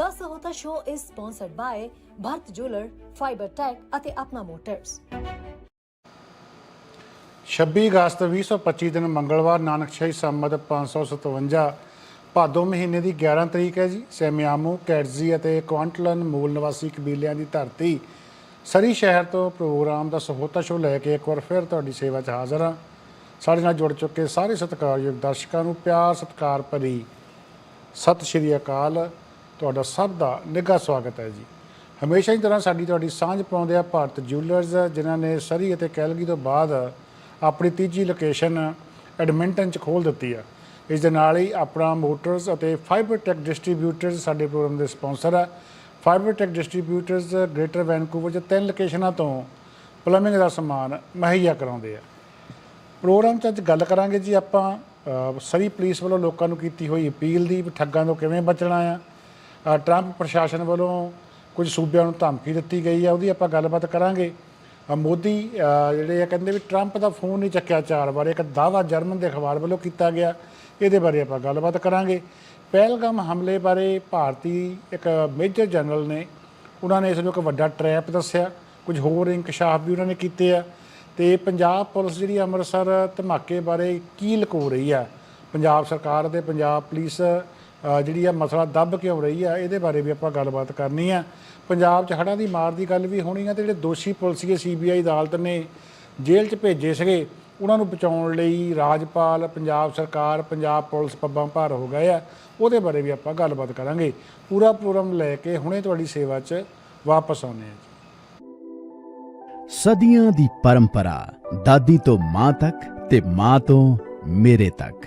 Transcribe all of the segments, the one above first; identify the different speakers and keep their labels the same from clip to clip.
Speaker 1: The Sahota Show is sponsored by Bharat Jeweler, Fiber Tech ਅਤੇ ਆਪਣਾ motors
Speaker 2: 26 ਅਗਸਤ 2025 ਦਿਨ ਮੰਗਲਵਾਰ ਨਾਨਕਸ਼ਾਹੀ ਸੰਮਤ 557 ਭਾਦੋ ਮਹੀਨੇ ਦੀ 11 ਤਰੀਕ ਹੈ ਜੀ। ਸੈਮਿਆਮੂ ਕੈਟਜ਼ੀ ਅਤੇ ਕੁਆਂਟਲਨ ਮੂਲ ਨਿਵਾਸੀ ਕਬੀਲਿਆਂ ਦੀ ਧਰਤੀ ਸਰੀ ਸ਼ਹਿਰ ਤੋਂ ਪ੍ਰੋਗਰਾਮ ਦਾ ਸਹੋਤਾ ਸ਼ੋ ਲੈ ਕੇ ਇੱਕ ਵਾਰ ਫਿਰ ਤੁਹਾਡੀ ਸੇਵਾ 'ਚ ਹਾਜ਼ਰ ਹਾਂ। ਸਾਡੇ ਨਾਲ ਜੁੜ ਚੁੱਕੇ ਸਾਰੇ ਸਤਿਕਾਰਯੋਗ ਦਰਸ਼ਕਾਂ ਨੂੰ ਪਿਆਰ ਸਤਿਕਾਰ ਭਰੀ ਸਤਿ ਸ਼੍ਰੀ ਅਕਾਲ। ਤੁਹਾਡਾ ਸਭ ਦਾ ਨਿੱਘਾ ਸਵਾਗਤ ਹੈ ਜੀ। ਹਮੇਸ਼ਾ ਹੀ ਤਰ੍ਹਾਂ ਸਾਡੀ ਤੁਹਾਡੀ ਸਾਂਝ ਪਾਉਂਦੇ ਆ ਭਾਰਤ ਜੁਐਲਰਸ ਜਿਨ੍ਹਾਂ ਨੇ ਸਰੀ ਅਤੇ ਕੈਲਗੀ ਤੋਂ ਬਾਅਦ ਆਪਣੀ ਤੀਜੀ ਲੋਕੇਸ਼ਨ ਐਡਮਿੰਟਨ ਚ ਖੋਲ ਦਿੱਤੀ ਆ। ਇਸ ਦੇ ਨਾਲ ਹੀ ਆਪਣਾ ਮੋਟਰਸ ਅਤੇ ਫਾਈਬਰ ਟੈਕ ਡਿਸਟ੍ਰੀਬਿਊਟਰਸ ਸਾਡੇ ਪ੍ਰੋਗਰਾਮ ਦੇ ਸਪਾਂਸਰ ਆ। Fibre tech distributors greater Vancouver ਚ ਤਿੰਨ ਲੋਕੇਸ਼ਨਾਂ ਤੋਂ ਪਲੰਬਿੰਗ ਦਾ ਸਮਾਨ ਮੁਹੱਈਆ ਕਰਾਉਂਦੇ ਆ। ਪ੍ਰੋਗਰਾਮ 'ਚ ਅੱਜ ਗੱਲ ਕਰਾਂਗੇ ਜੀ ਆਪਾਂ ਸਰੀ ਪੁਲਿਸ ਵੱਲੋਂ ਲੋਕਾਂ ਨੂੰ ਕੀਤੀ ਹੋਈ ਅਪੀਲ ਦੀ ਵੀ ਠੱਗਾਂ ਤੋਂ ਕਿਵੇਂ ਬਚਣਾ ਆ ਟਰੰਪ ਪ੍ਰਸ਼ਾਸਨ ਵੱਲੋਂ ਕੁਝ ਸੂਬਿਆਂ ਨੂੰ ਧਮਕੀ ਦਿੱਤੀ ਗਈ ਆ, ਉਹਦੀ ਆਪਾਂ ਗੱਲਬਾਤ ਕਰਾਂਗੇ। ਮੋਦੀ ਜਿਹੜੇ ਆ ਕਹਿੰਦੇ ਵੀ ਟਰੰਪ ਦਾ ਫੋਨ ਨਹੀਂ ਚੱਕਿਆ ਚਾਰ ਵਾਰ, ਇੱਕ ਦਾਵਾ ਜਰਮਨ ਦੇ ਅਖਬਾਰ ਵੱਲੋਂ ਕੀਤਾ ਗਿਆ। ਇਹਦੇ ਬਾਰੇ ਆਪਾਂ ਗੱਲਬਾਤ ਕਰਾਂਗੇ। ਪਹਿਲਗਾਮ ਹਮਲੇ ਬਾਰੇ ਭਾਰਤੀ ਇੱਕ ਮੇਜਰ ਜਨਰਲ ਨੇ, ਉਹਨਾਂ ਨੇ ਇਸ ਨੂੰ ਇੱਕ ਵੱਡਾ ਟ੍ਰੈਪ ਦੱਸਿਆ। ਕੁਝ ਹੋਰ ਇੰਕਸ਼ਾਫ ਵੀ ਉਹਨਾਂ ਨੇ ਕੀਤੇ ਆ। ਤੇ ਪੰਜਾਬ ਪੁਲਿਸ ਜਿਹੜੀ ਅੰਮ੍ਰਿਤਸਰ ਧਮਾਕੇ ਬਾਰੇ ਕੀ ਲਕੋ ਰਹੀ ਆ? ਪੰਜਾਬ ਸਰਕਾਰ ਤੇ ਪੰਜਾਬ ਪੁਲਿਸ ਜਿਹੜੀ ਆ ਮਸਲਾ ਦੱਬ ਕਿਉਂ ਰਹੀ ਆ, ਇਹਦੇ ਬਾਰੇ ਵੀ ਆਪਾਂ ਗੱਲਬਾਤ ਕਰਨੀ ਆ। ਪੰਜਾਬ 'ਚ ਹੜ੍ਹਾਂ ਦੀ ਮਾਰ ਦੀ ਗੱਲ ਵੀ ਹੋਣੀ ਆ ਤੇ ਜਿਹੜੇ ਦੋਸ਼ੀ ਪੁਲਿਸੀਏ ਸੀਬੀਆਈ ਅਦਾਲਤ ਨੇ ਜੇਲ੍ਹ 'ਚ ਭੇਜੇ ਸੀਗੇ, ਉਹਨਾਂ ਨੂੰ ਬਚਾਉਣ ਲਈ ਰਾਜਪਾਲ, ਪੰਜਾਬ ਸਰਕਾਰ, ਪੰਜਾਬ ਪੁਲਿਸ ਪੱਬਾਂ ਭਾਰ ਹੋ ਗਏ ਆ। ਉਹਦੇ ਬਾਰੇ ਵੀ ਆਪਾਂ ਗੱਲਬਾਤ ਕਰਾਂਗੇ। ਪੂਰਾ ਪ੍ਰੋਗਰਾਮ ਲੈ ਕੇ ਹੁਣੇ ਤੁਹਾਡੀ ਸੇਵਾ 'ਚ ਵਾਪਸ ਆਉਂਦੇ ਆ
Speaker 3: ਸਦੀਆਂ ਦੀ ਪਰੰਪਰਾ, ਦਾਦੀ ਤੋਂ ਮਾਂ ਤੱਕ ਤੇ ਮਾਂ ਤੋਂ ਮੇਰੇ ਤੱਕ।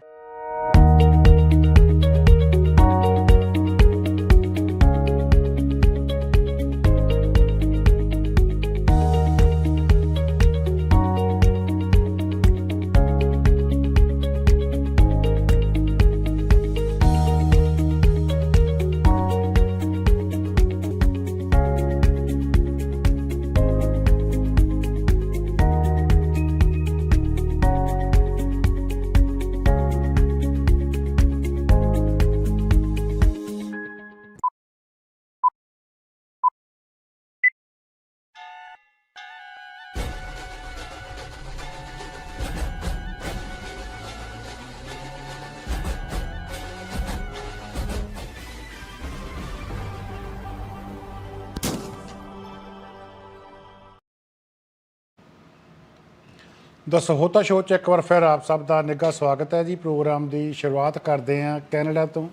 Speaker 2: ਦਾ ਸਹੋਤਾ ਸ਼ੋਅ 'ਚ ਇੱਕ ਵਾਰ ਫਿਰ ਆਪ ਸਭ ਦਾ ਨਿੱਘਾ ਸਵਾਗਤ ਹੈ ਜੀ। ਪ੍ਰੋਗਰਾਮ ਦੀ ਸ਼ੁਰੂਆਤ ਕਰਦੇ ਹਾਂ ਕੈਨੇਡਾ ਤੋਂ।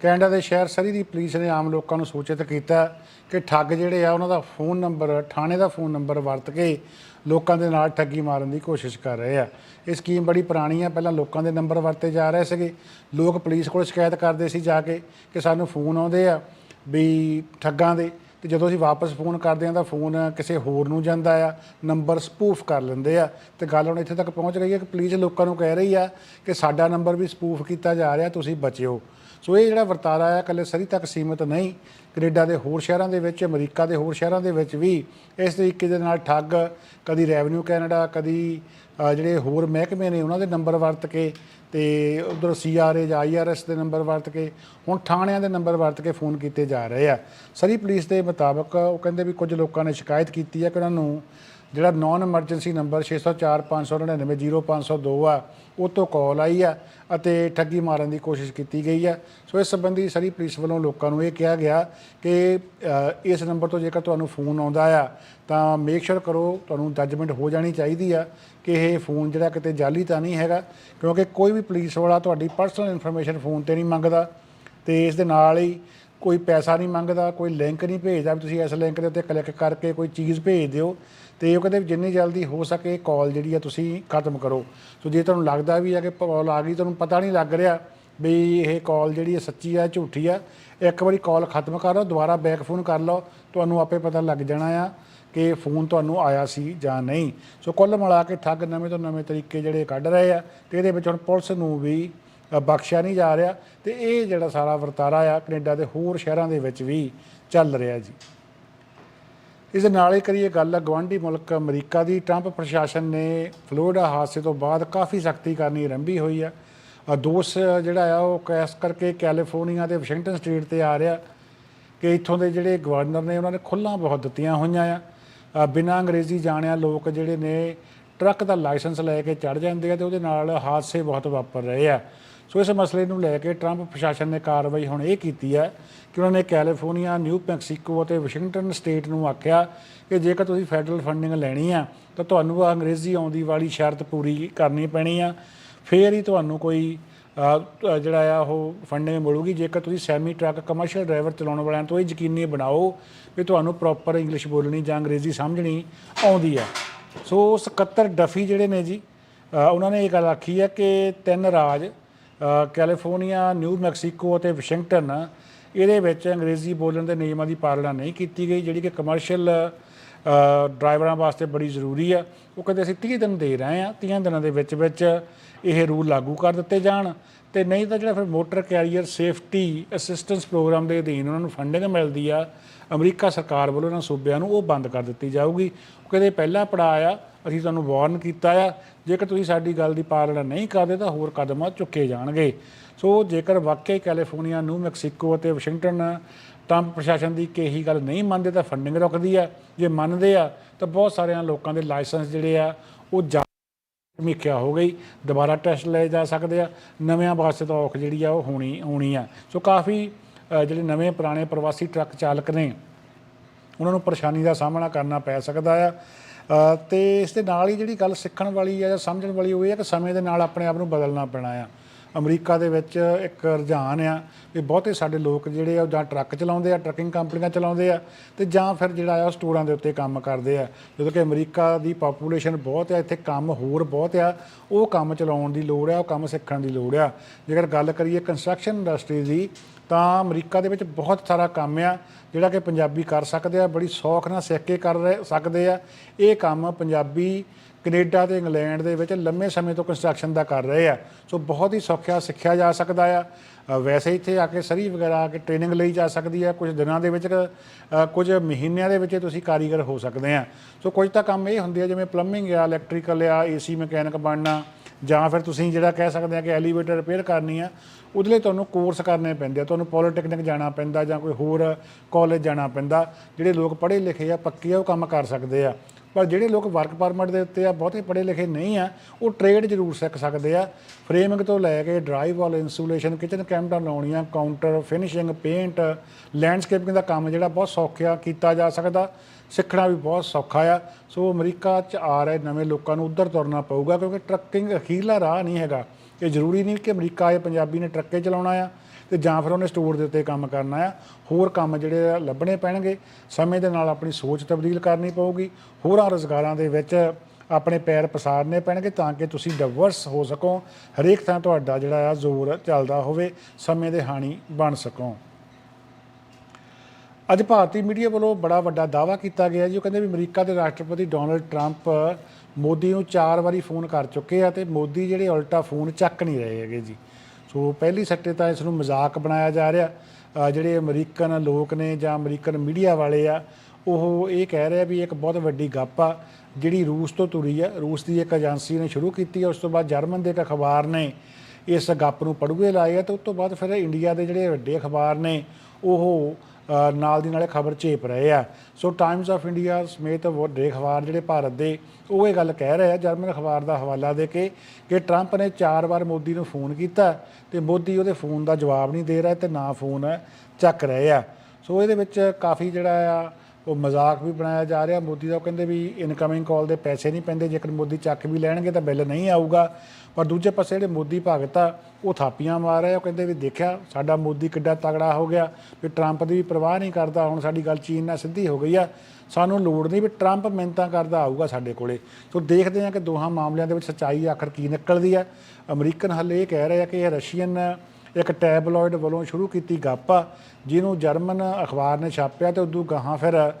Speaker 2: ਕੈਨੇਡਾ ਦੇ ਸ਼ਹਿਰ ਸਰੀ ਦੀ ਪੁਲਿਸ ਨੇ ਆਮ ਲੋਕਾਂ ਨੂੰ ਸੂਚਿਤ ਕੀਤਾ ਕਿ ਠੱਗ ਜਿਹੜੇ ਆ, ਉਹਨਾਂ ਦਾ ਫੋਨ ਨੰਬਰ, ਥਾਣੇ ਦਾ ਫੋਨ ਨੰਬਰ ਵਰਤ ਕੇ ਲੋਕਾਂ ਦੇ ਨਾਲ ਠੱਗੀ ਮਾਰਨ ਦੀ ਕੋਸ਼ਿਸ਼ ਕਰ ਰਹੇ ਆ। ਇਹ ਸਕੀਮ ਬੜੀ ਪੁਰਾਣੀ ਆ, ਪਹਿਲਾਂ ਲੋਕਾਂ ਦੇ ਨੰਬਰ ਵਰਤੇ ਜਾ ਰਹੇ ਸੀਗੇ। ਲੋਕ ਪੁਲਿਸ ਕੋਲ ਸ਼ਿਕਾਇਤ ਕਰਦੇ ਸੀ ਜਾ ਕੇ ਕਿ ਸਾਨੂੰ ਫੋਨ ਆਉਂਦੇ ਆ ਵੀ ਠੱਗਾਂ ਦੇ। ਤੇ ਜਦੋਂ ਅਸੀਂ ਵਾਪਸ ਫੋਨ ਕਰਦੇ ਹਾਂ ਤਾਂ ਫੋਨ ਕਿਸੇ ਹੋਰ ਨੂੰ ਜਾਂਦਾ ਆ, ਨੰਬਰ ਸਪੂਫ ਕਰ ਲੈਂਦੇ ਆ। ਤੇ ਗੱਲ ਹੁਣ ਇੱਥੇ ਤੱਕ ਪਹੁੰਚ ਗਈ ਹੈ ਕਿ ਪੁਲਿਸ ਲੋਕਾਂ ਨੂੰ ਕਹਿ ਰਹੀ ਆ ਕਿ ਸਾਡਾ ਨੰਬਰ ਵੀ ਸਪੂਫ ਕੀਤਾ ਜਾ ਰਿਹਾ, ਤੁਸੀਂ ਬਚਿਓ। ਸੋ ਇਹ ਜਿਹੜਾ ਵਰਤਾਰਾ ਆ ਇਕੱਲੇ ਸਰੀ ਤੱਕ ਸੀਮਿਤ ਨਹੀਂ, ਕੈਨੇਡਾ ਦੇ ਹੋਰ ਸ਼ਹਿਰਾਂ ਦੇ ਵਿੱਚ, ਅਮਰੀਕਾ ਦੇ ਹੋਰ ਸ਼ਹਿਰਾਂ ਦੇ ਵਿੱਚ ਵੀ ਇਸ ਤਰੀਕੇ ਦੇ ਨਾਲ ਠੱਗ, ਕਦੀ ਰੈਵਨਿਊ ਕੈਨੇਡਾ ਕਦੀ ਜਿਹੜੇ ਹੋਰ ਮਹਿਕਮੇ ਨੇ ਉਹਨਾਂ ਦੇ ਨੰਬਰ ਵਰਤ ਕੇ ਤੇ ਉਧਰ ਸੀਆਰਏ ਜਾਂ ਆਈਆਰਐਸ ਦੇ ਨੰਬਰ ਵਰਤ ਕੇ, ਹੁਣ ਥਾਣਿਆਂ ਦੇ ਨੰਬਰ ਵਰਤ ਕੇ ਫੋਨ ਕੀਤੇ ਜਾ ਰਹੇ ਆ। ਸਰੀ ਪੁਲਿਸ ਦੇ ਮੁਤਾਬਕ ਉਹ ਕਹਿੰਦੇ ਵੀ ਕੁਝ ਲੋਕਾਂ ਨੇ ਸ਼ਿਕਾਇਤ ਕੀਤੀ ਹੈ ਕਿ ਉਹਨਾਂ ਨੂੰ ਜਿਹੜਾ ਨਾਨ ਐਮਰਜੈਂਸੀ ਨੰਬਰ 604 599 0502 ਆ, ਉਹ ਤੋਂ ਕਾਲ ਆਈ ਆ ਅਤੇ ਠੱਗੀ ਮਾਰਨ ਦੀ ਕੋਸ਼ਿਸ਼ ਕੀਤੀ ਗਈ ਆ। ਸੋ ਇਸ ਸੰਬੰਧੀ ਸਰੀ ਪੁਲਿਸ ਵੱਲੋਂ ਲੋਕਾਂ ਨੂੰ ਇਹ ਕਿਹਾ ਗਿਆ ਕਿ ਇਸ ਨੰਬਰ ਤੋਂ ਜੇਕਰ ਤੁਹਾਨੂੰ ਫੋਨ ਆਉਂਦਾ ਆ, ਤਾਂ ਮੇਕ ਸ਼ੋਰ ਕਰੋ, ਤੁਹਾਨੂੰ ਜੱਜਮੈਂਟ ਹੋ ਜਾਣੀ ਚਾਹੀਦੀ ਆ ਕਿ ਇਹ ਫੋਨ ਜਿਹੜਾ ਕਿਤੇ ਜਾਲੀ ਤਾਂ ਨਹੀਂ ਹੈਗਾ, ਕਿਉਂਕਿ ਕੋਈ ਵੀ ਪੁਲਿਸ ਵਾਲਾ ਤੁਹਾਡੀ ਪਰਸਨਲ ਇਨਫੋਰਮੇਸ਼ਨ ਫੋਨ ਤੇ ਨਹੀਂ ਮੰਗਦਾ। ਤੇ ਇਸ ਦੇ ਨਾਲ ਹੀ ਕੋਈ ਪੈਸਾ ਨਹੀਂ ਮੰਗਦਾ, ਕੋਈ ਲਿੰਕ ਨਹੀਂ ਭੇਜਦਾ ਵੀ ਤੁਸੀਂ ਇਸ ਲਿੰਕ ਦੇ ਉੱਤੇ ਕਲਿੱਕ ਕਰਕੇ ਕੋਈ ਚੀਜ਼ ਭੇਜ ਦਿਓ, ਤੇ ਉਹ ਕਹਿੰਦੇ ਵੀ ਜਿੰਨੀ ਜਲਦੀ ਹੋ ਸਕੇ ਕਾਲ ਜਿਹੜੀ ਆ ਤੁਸੀਂ ਖਤਮ ਕਰੋ। ਸੋ ਜੇ ਤੁਹਾਨੂੰ ਲੱਗਦਾ ਵੀ ਆ ਕਿ ਕਾਲ ਆ ਗਈ, ਤੁਹਾਨੂੰ ਪਤਾ ਨਹੀਂ ਲੱਗ ਰਿਹਾ ਵੀ ਇਹ ਕਾਲ ਜਿਹੜੀ ਹੈ ਸੱਚੀ ਆ ਝੂਠੀ ਆ, ਇੱਕ ਵਾਰੀ ਕਾਲ ਖਤਮ ਕਰ ਲਓ ਦੁਬਾਰਾ ਬੈਕ ਫੋਨ ਕਰ ਲਓ, ਤੁਹਾਨੂੰ ਆਪੇ ਪਤਾ ਲੱਗ ਜਾਣਾ ਆ ਕਿ ਫੋਨ ਤੁਹਾਨੂੰ ਆਇਆ ਸੀ ਜਾਂ ਨਹੀਂ। ਸੋ ਕੁੱਲ ਮਿਲਾ ਕੇ ਠੱਗ ਨਵੇਂ ਤੋਂ ਨਵੇਂ ਤਰੀਕੇ ਜਿਹੜੇ ਕੱਢ ਰਹੇ ਆ, ਤੇ ਇਹਦੇ ਵਿੱਚ ਹੁਣ ਪੁਲਿਸ ਨੂੰ ਵੀ ਬਖਸ਼ਿਆ ਨਹੀਂ ਜਾ ਰਿਹਾ ਤੇ ਇਹ ਜਿਹੜਾ ਸਾਰਾ ਵਰਤਾਰਾ ਆ ਕੈਨੇਡਾ ਦੇ ਹੋਰ ਸ਼ਹਿਰਾਂ ਦੇ ਵਿੱਚ ਵੀ ਚੱਲ ਰਿਹਾ ਜੀ। ਇਸ ਦੇ ਨਾਲ ਹੀ ਕਰੀਏ ਗੱਲ ਗਵਾਂਢੀ ਮੁਲਕ ਅਮਰੀਕਾ ਦੀ। ਟਰੰਪ ਪ੍ਰਸ਼ਾਸਨ ਨੇ ਫਲੋਰੀਡਾ ਹਾਦਸੇ ਤੋਂ ਬਾਅਦ ਕਾਫੀ ਸਖਤੀ ਕਰਨੀ ਆਰੰਭੀ ਹੋਈ ਆ। ਦੋਸ਼ ਜਿਹੜਾ ਆ ਉਹ ਕੈਸ ਕਰਕੇ ਕੈਲੀਫੋਰਨੀਆ ਤੇ ਵਾਸ਼ਿੰਗਟਨ ਸਟੇਟ ਤੇ ਆ ਰਿਹਾ ਕਿ ਇੱਥੋਂ ਦੇ ਜਿਹੜੇ ਗਵਰਨਰ ਨੇ ਉਹਨਾਂ ਨੇ ਖੁੱਲਾਂ ਬਹੁਤ ਦਿੱਤੀਆਂ ਹੋਈਆਂ ਆ। ਬਿਨਾਂ ਅੰਗਰੇਜ਼ੀ ਜਾਣਿਆ ਲੋਕ ਜਿਹੜੇ ਨੇ ਟਰੱਕ ਦਾ ਲਾਇਸੈਂਸ ਲੈ ਕੇ ਚੜ ਜਾਂਦੇ ਆ ਤੇ ਉਹਦੇ ਨਾਲ ਹਾਦਸੇ ਬਹੁਤ ਵਾਪਰ ਰਹੇ ਆ। ਸੋ ਇਸ ਮਸਲੇ ਨੂੰ ਲੈ ਕੇ ਟਰੰਪ ਪ੍ਰਸ਼ਾਸਨ ਨੇ ਕਾਰਵਾਈ ਹੁਣ ਇਹ ਕੀਤੀ ਹੈ ਕਿ ਉਹਨਾਂ ਨੇ ਕੈਲੀਫੋਰਨੀਆ, ਨਿਊ ਮੈਕਸੀਕੋ ਅਤੇ ਵਾਸ਼ਿੰਗਟਨ ਸਟੇਟ ਨੂੰ ਆਖਿਆ ਕਿ ਜੇਕਰ ਤੁਸੀਂ ਫੈਡਰਲ ਫੰਡਿੰਗ ਲੈਣੀ ਆ ਤਾਂ ਤੁਹਾਨੂੰ ਅੰਗਰੇਜ਼ੀ ਆਉਂਦੀ ਵਾਲੀ ਸ਼ਰਤ ਪੂਰੀ ਕਰਨੀ ਪੈਣੀ ਆ। ਫੇਰ ਹੀ ਤੁਹਾਨੂੰ ਕੋਈ ਜਿਹੜਾ ਆ ਉਹ ਫੰਡਿੰਗ ਮਿਲੂਗੀ। ਜੇਕਰ ਤੁਸੀਂ ਸੈਮੀ ਟਰੱਕ ਕਮਰਸ਼ੀਅਲ ਡਰਾਈਵਰ ਚਲਾਉਣ ਵਾਲਿਆਂ ਤੋਂ ਇਹ ਯਕੀਨੀ ਬਣਾਓ ਕਿ ਤੁਹਾਨੂੰ ਪ੍ਰੋਪਰ ਇੰਗਲਿਸ਼ ਬੋਲਣੀ ਜਾਂ ਅੰਗਰੇਜ਼ੀ ਸਮਝਣੀ ਆਉਂਦੀ ਆ ਸੋ ਸਕੱਤਰ ਡਫੀ ਜਿਹੜੇ ਨੇ ਜੀ ਉਹਨਾਂ ਨੇ ਇਹ ਗੱਲ ਆਖੀ ਹੈ ਕਿ ਤਿੰਨ ਰਾਜ ਕੈਲੀਫੋਰਨੀਆ, ਨਿਊ ਮੈਕਸੀਕੋ ਅਤੇ ਵਾਸ਼ਿੰਗਟਨ, ਇਹਦੇ ਵਿੱਚ ਅੰਗਰੇਜ਼ੀ ਬੋਲਣ ਦੇ ਨਿਯਮਾਂ ਦੀ ਪਾਲਣਾ ਨਹੀਂ ਕੀਤੀ ਗਈ, ਜਿਹੜੀ ਕਿ ਕਮਰਸ਼ੀਅਲ ਡਰਾਈਵਰਾਂ ਵਾਸਤੇ ਬੜੀ ਜ਼ਰੂਰੀ ਆ। ਉਹ ਕਹਿੰਦੇ ਅਸੀਂ 30 ਦਿਨ ਦੇ ਰਹੇ ਆ 30 ਦਿਨਾਂ ਦੇ ਵਿੱਚ ਵਿੱਚ ਇਹ ਰੂਲ ਲਾਗੂ ਕਰ ਦਿੱਤੇ ਜਾਣ ਤੇ ਨਹੀਂ ਤਾਂ ਜਿਹੜਾ ਫਿਰ motor carrier safety assistance programme ਦੇ ਅਧੀਨ ਉਹਨਾਂ ਨੂੰ ਫੰਡਿੰਗ ਮਿਲਦੀ ਆ ਅਮਰੀਕਾ ਸਰਕਾਰ ਵੱਲੋਂ ਇਹਨਾਂ ਸੂਬਿਆਂ ਨੂੰ ਉਹ ਬੰਦ ਕਰ ਦਿੱਤੀ ਜਾਊਗੀ। ਉਹ ਕਹਿੰਦੇ ਪਹਿਲਾ ਪੜਾਅ ਆ ਅਸੀਂ ਤੁਹਾਨੂੰ ਵਾਰਨ ਕੀਤਾ ਆ, ਜੇਕਰ ਤੁਸੀਂ ਸਾਡੀ ਗੱਲ ਦੀ ਪਾਲਣਾ ਨਹੀਂ ਕਰਦੇ ਤਾਂ ਹੋਰ ਕਦਮ ਚੁੱਕੇ ਜਾਣਗੇ। ਸੋ ਜੇਕਰ ਵਾਕਈ ਕੈਲੀਫੋਰਨੀਆ ਨੂੰ ਮੈਕਸੀਕੋ ਅਤੇ ਵਾਸ਼ਿੰਗਟਨ ਟਰੰਪ ਪ੍ਰਸ਼ਾਸਨ ਦੀ ਕਿ ਗੱਲ ਨਹੀਂ ਮੰਨਦੇ ਤਾਂ ਫੰਡਿੰਗ ਰੁਕਦੀ ਆ। ਜੇ ਮੰਨਦੇ ਆ ਤਾਂ ਬਹੁਤ ਸਾਰਿਆਂ ਲੋਕਾਂ ਦੇ ਲਾਇਸੈਂਸ ਜਿਹੜੇ ਆ, ਉਹ ਜਾ ਸਮੀਖਿਆ ਹੋ ਗਈ। ਦੁਬਾਰਾ ਟੈਸਟ ਲਏ ਜਾ ਸਕਦੇ ਆ। ਨਵਿਆਂ ਵਾਸਤੇ ਤਾਂ ਔਖ ਜਿਹੜੀ ਆ, ਉਹ ਹੋਣੀ ਹੋਣੀ ਆ। ਸੋ ਕਾਫੀ ਜਿਹੜੇ ਨਵੇਂ ਪੁਰਾਣੇ ਪ੍ਰਵਾਸੀ ਟਰੱਕ ਚਾਲਕ ਨੇ ਉਹਨਾਂ ਨੂੰ ਪਰੇਸ਼ਾਨੀ ਦਾ ਸਾਹਮਣਾ ਕਰਨਾ ਪੈ ਸਕਦਾ ਆ। ਅ, ਤੇ ਇਸ ਦੇ ਨਾਲ ਹੀ ਜਿਹੜੀ ਗੱਲ ਸਿੱਖਣ ਵਾਲੀ ਆ ਜਾਂ ਸਮਝਣ ਵਾਲੀ ਉਹ ਇਹ ਹੈ ਕਿ ਸਮੇਂ ਦੇ ਨਾਲ ਆਪਣੇ ਆਪ ਨੂੰ ਬਦਲਣਾ ਪੈਣਾ ਆ। ਅਮਰੀਕਾ ਦੇ ਵਿੱਚ ਇੱਕ ਰੁਝਾਨ ਆ ਵੀ ਬਹੁਤੇ ਸਾਡੇ ਲੋਕ ਜਿਹੜੇ ਆ ਉਹ ਜਾਂ ਟਰੱਕ ਚਲਾਉਂਦੇ ਆ ਟਰੱਕਿੰਗ ਕੰਪਨੀਆਂ ਚਲਾਉਂਦੇ ਆ ਤੇ ਜਾਂ ਫਿਰ ਜਿਹੜਾ ਆ ਉਹ ਸਟੋਰਾਂ ਦੇ ਉੱਤੇ ਕੰਮ ਕਰਦੇ ਆ। ਜਦੋਂ ਕਿ ਅਮਰੀਕਾ ਦੀ ਪਾਪੂਲੇਸ਼ਨ ਬਹੁਤ ਆ ਇੱਥੇ ਕੰਮ ਹੋਰ ਬਹੁਤ ਆ ਉਹ ਕੰਮ ਚਲਾਉਣ ਦੀ ਲੋੜ ਆ ਉਹ ਕੰਮ ਸਿੱਖਣ ਦੀ ਲੋੜ ਆ। ਜੇਕਰ ਗੱਲ ਕਰੀਏ ਕੰਸਟਰਕਸ਼ਨ ਇੰਡਸਟਰੀ ਦੀ ਤਾਂ ਅਮਰੀਕਾ ਦੇ ਵਿੱਚ ਬਹੁਤ ਸਾਰਾ ਕੰਮ ਆ, ਜਿਹੜਾ ਕਿ ਪੰਜਾਬੀ ਕਰ ਸਕਦੇ ਆ, ਬੜੀ ਸੌਖ ਨਾਲ ਸਿੱਖ ਕੇ ਕਰ ਰਹੇ, ਸਕਦੇ ਆ। ਇਹ ਕੰਮ ਪੰਜਾਬੀ, ਕੈਨੇਡਾ ਤੇ ਇੰਗਲੈਂਡ ਦੇ ਵਿੱਚ ਲੰਮੇ ਸਮੇਂ ਤੋਂ ਕੰਸਟਰਕਸ਼ਨ ਦਾ ਕਰ ਰਹੇ ਆ। ਸੋ ਬਹੁਤ ਹੀ ਸੌਖਿਆ ਸਿੱਖਿਆ ਜਾ ਸਕਦਾ ਆ। ਵੈਸੇ ਇੱਥੇ ਆ ਕੇ ਸਰੀ ਵਗੈਰਾ ਆ ਕੇ ਟ੍ਰੇਨਿੰਗ ਲਈ ਜਾ ਸਕਦੀ ਆ। ਕੁਝ ਦਿਨਾਂ ਦੇ ਵਿੱਚ ਕੁਝ ਮਹੀਨਿਆਂ ਦੇ ਵਿੱਚ ਤੁਸੀਂ ਕਾਰੀਗਰ ਹੋ ਸਕਦੇ ਆ। ਸੋ ਕੁਝ ਤਾਂ ਕੰਮ ਇਹ ਹੁੰਦੇ ਆ, ਜਿਵੇਂ ਪਲੰਬਿੰਗ ਆ ਇਲੈਕਟ੍ਰੀਕਲ ਆ ਏਸੀ ਮਕੈਨਿਕ ਬਣਨਾ ਜਾਂ ਫਿਰ ਤੁਸੀਂ ਜਿਹੜਾ ਕਹਿ ਸਕਦੇ ਆ ਕਿ ਐਲੀਵੇਟਰ ਰਿਪੇਅਰ ਕਰਨੀ ਆ, ਉਹਦੇ ਲਈ ਤੁਹਾਨੂੰ ਕੋਰਸ ਕਰਨੇ ਪੈਂਦੇ ਆ। ਤੁਹਾਨੂੰ ਪੋਲੀਟੈਕਨਿਕ ਜਾਣਾ ਪੈਂਦਾ ਜਾਂ ਕੋਈ ਹੋਰ ਕਾਲਜ ਜਾਣਾ ਪੈਂਦਾ, ਜਿਹੜੇ ਲੋਕ ਪੜ੍ਹੇ ਲਿਖੇ ਆ, ਪੱਕੇ ਆ, ਉਹ ਕੰਮ ਕਰ ਸਕਦੇ ਆ। ਪਰ ਜਿਹੜੇ ਲੋਕ ਵਰਕ ਪਰਮਿਟ ਦੇ ਉੱਤੇ ਆ, ਬਹੁਤੇ ਪੜ੍ਹੇ ਲਿਖੇ ਨਹੀਂ ਆ, ਉਹ ਟ੍ਰੇਡ ਜ਼ਰੂਰ ਸਿੱਖ ਸਕਦੇ ਆ। ਫਰੇਮਿੰਗ ਤੋਂ ਲੈ ਕੇ ਡਰਾਈਵ ਵਾਲ ਇਨਸੂਲੇਸ਼ਨ ਕਿਚਨ ਕੈਮਟਾਂ ਲਾਉਣੀਆਂ ਕਾਊਂਟਰ ਫਿਨਿਸ਼ਿੰਗ ਪੇਂਟ ਲੈਂਡਸਕੇਪਿੰਗ ਦਾ ਕੰਮ ਜਿਹੜਾ ਬਹੁਤ ਸੌਖਿਆ ਕੀਤਾ ਜਾ ਸਕਦਾ। ਸਿੱਖਣਾ ਵੀ ਬਹੁਤ ਸੌਖਾ ਆ। ਸੋ ਅਮਰੀਕਾ ਚ ਆ ਰਹੇ ਨਵੇਂ ਲੋਕਾਂ ਨੂੰ ਉੱਧਰ ਤੁਰਨਾ ਪਊਗਾ ਕਿਉਂਕਿ ਟਰੱਕਿੰਗ ਅਖੀਰਲਾ ਰਾਹ ਨਹੀਂ ਹੈਗਾ। ਇਹ ਜ਼ਰੂਰੀ ਨਹੀਂ ਕਿ ਅਮਰੀਕਾ ਆਏ, ਪੰਜਾਬੀ ਨੇ ਟਰੱਕੇ ਚਲਾਉਣਾ ਆ। ਤੇ ਜਾਂ ਫਿਰ ਉਹਨੇ ਸਟੋਰ ਦੇ ਉੱਤੇ ਕੰਮ ਕਰਨਾ ਆ, ਹੋਰ ਕੰਮ ਜਿਹੜੇ ਆ ਲੱਭਣੇ ਪੈਣਗੇ। ਸਮੇਂ ਦੇ ਨਾਲ ਆਪਣੀ ਸੋਚ ਤਬਦੀਲ ਕਰਨੀ ਪਊਗੀ। ਹੋਰਾਂ ਰੁਜ਼ਗਾਰਾਂ ਦੇ ਵਿੱਚ ਆਪਣੇ ਪੈਰ ਪਸਾਰਨੇ ਪੈਣਗੇ ਤਾਂ ਕਿ ਤੁਸੀਂ ਡਿਵਰਸ ਹੋ ਸਕੋ। ਹਰੇਕ ਥਾਂ ਤੁਹਾਡਾ ਜਿਹੜਾ ਆ ਜ਼ੋਰ ਚੱਲਦਾ ਹੋਵੇ, ਸਮੇਂ ਦੇ ਹਾਣੀ ਬਣ ਸਕੋ। ਅੱਜ ਭਾਰਤੀ ਮੀਡੀਆ ਵੱਲੋਂ ਬੜਾ ਵੱਡਾ ਦਾਅਵਾ ਕੀਤਾ ਗਿਆ ਜੀ। ਉਹ ਕਹਿੰਦੇ ਵੀ ਅਮਰੀਕਾ ਦੇ ਰਾਸ਼ਟਰਪਤੀ ਡੋਨਲਡ ਟਰੰਪ ਮੋਦੀ ਨੂੰ ਚਾਰ ਵਾਰੀ ਫੋਨ ਕਰ ਚੁੱਕੇ ਆ ਤੇ ਮੋਦੀ ਜਿਹੜੇ ਉਲਟਾ ਫੋਨ ਚੱਕ ਨਹੀਂ ਰਹੇ ਹੈਗੇ ਜੀ। ਸੋ ਪਹਿਲੀ ਸੱਟੇ ਤਾਂ ਇਸ ਨੂੰ ਮਜ਼ਾਕ ਬਣਾਇਆ ਜਾ ਰਿਹਾ। ਜਿਹੜੇ ਅਮਰੀਕਨ ਲੋਕ ਨੇ ਜਾਂ ਅਮਰੀਕਨ ਮੀਡੀਆ ਵਾਲੇ ਆ, ਉਹ ਇਹ ਕਹਿ ਰਿਹਾ ਵੀ ਇੱਕ ਬਹੁਤ ਵੱਡੀ ਗੱਪ ਆ, ਜਿਹੜੀ ਰੂਸ ਤੋਂ ਤੁਰੀ ਆ। ਰੂਸ ਦੀ ਇੱਕ ਏਜੰਸੀ ਨੇ ਸ਼ੁਰੂ ਕੀਤੀ ਆ, ਉਸ ਤੋਂ ਬਾਅਦ ਜਰਮਨ ਦੇ ਇੱਕ ਅਖਬਾਰ ਨੇ ਇਸ ਗੱਪ ਨੂੰ ਪੜੂਏ ਲਾਏ ਆ ਤੇ ਉਸ ਤੋਂ ਬਾਅਦ ਫਿਰ ਇੰਡੀਆ ਦੇ ਜਿਹੜੇ ਵੱਡੇ ਅਖਬਾਰ ਨੇ, ਉਹ ਨਾਲ ਦੀ ਨਾਲੇ ਖਬਰ ਚੇਪ ਰਹੇ ਆ। ਸੋ ਟਾਈਮਸ ਆਫ ਇੰਡੀਆ ਸਮੇਤ ਵੱਡੇ ਅਖਬਾਰ ਜਿਹੜੇ ਭਾਰਤ ਦੇ, ਉਹ ਇਹ ਗੱਲ ਕਹਿ ਰਹੇ ਆ, ਜਰਮਨ ਅਖਬਾਰ ਦਾ ਹਵਾਲਾ ਦੇ ਕੇ, ਕਿ ਟਰੰਪ ਨੇ ਚਾਰ ਵਾਰ ਮੋਦੀ ਨੂੰ ਫੋਨ ਕੀਤਾ ਤੇ ਮੋਦੀ ਉਹਦੇ ਫੋਨ ਦਾ ਜਵਾਬ ਨਹੀਂ ਦੇ ਰਿਹਾ ਤੇ ਨਾ ਫੋਨ ਚੱਕ ਰਹੇ ਆ। ਸੋ ਇਹਦੇ ਵਿੱਚ ਕਾਫੀ ਜਿਹੜਾ ਆ, ਉਹ ਮਜ਼ਾਕ ਵੀ ਬਣਾਇਆ ਜਾ ਰਿਹਾ। ਮੋਦੀ ਦਾ ਉਹ ਕਹਿੰਦੇ ਵੀ ਇਨਕਮਿੰਗ ਕਾਲ ਦੇ ਪੈਸੇ ਨਹੀਂ ਪੈਂਦੇ, ਜੇਕਰ ਮੋਦੀ ਚੱਕ ਵੀ ਲੈਣਗੇ ਤਾਂ ਬਿੱਲ ਨਹੀਂ ਆਊਗਾ। ਪਰ ਦੂਜੇ ਪਾਸੇ ਜਿਹੜੇ ਮੋਦੀ ਭਗਤ ਆ, ਉਹ ਥਾਪੀਆਂ ਮਾਰ ਰਹੇ ਆ, ਉਹ ਕਹਿੰਦੇ ਵੀ ਦੇਖਿਆ, ਸਾਡਾ ਮੋਦੀ ਕਿੱਡਾ ਤਗੜਾ ਹੋ ਗਿਆ, ਵੀ ਟਰੰਪ ਦੀ ਵੀ ਪਰਵਾਹ ਨਹੀਂ ਕਰਦਾ, ਹੁਣ ਸਾਡੀ ਗੱਲ ਚੀਨ ਨਾਲ ਸਿੱਧੀ ਹੋ ਗਈ ਆ। ਸਾਨੂੰ ਲੋੜ ਨਹੀਂ ਵੀ ਟਰੰਪ ਮਿੰਤਾਂ ਕਰਦਾ ਆਊਗਾ ਸਾਡੇ ਕੋਲੇ। ਸੋ ਦੇਖਦੇ ਆ ਕਿ ਦੋਹਾਂ ਮਾਮਲਿਆਂ ਦੇ ਵਿੱਚ ਸੱਚਾਈ ਆਖਰ ਕੀ ਨਿਕਲਦੀ ਆ। ਅਮਰੀਕਨ ਹੱਲੇ ਇਹ ਕਹਿ ਰਹੇ ਆ ਕਿ ਇਹ ਰਸ਼ੀਅਨ ਇੱਕ ਟੈਬਲੋਇਡ ਵੱਲੋਂ ਸ਼ੁਰੂ ਕੀਤੀ ਗੱਪ ਆ, ਜਿਹਨੂੰ ਜਰਮਨ ਅਖਬਾਰ ਨੇ ਛਾਪਿਆ ਤੇ ਉਦੋਂ ਗਾਹਾਂ ਫਿਰ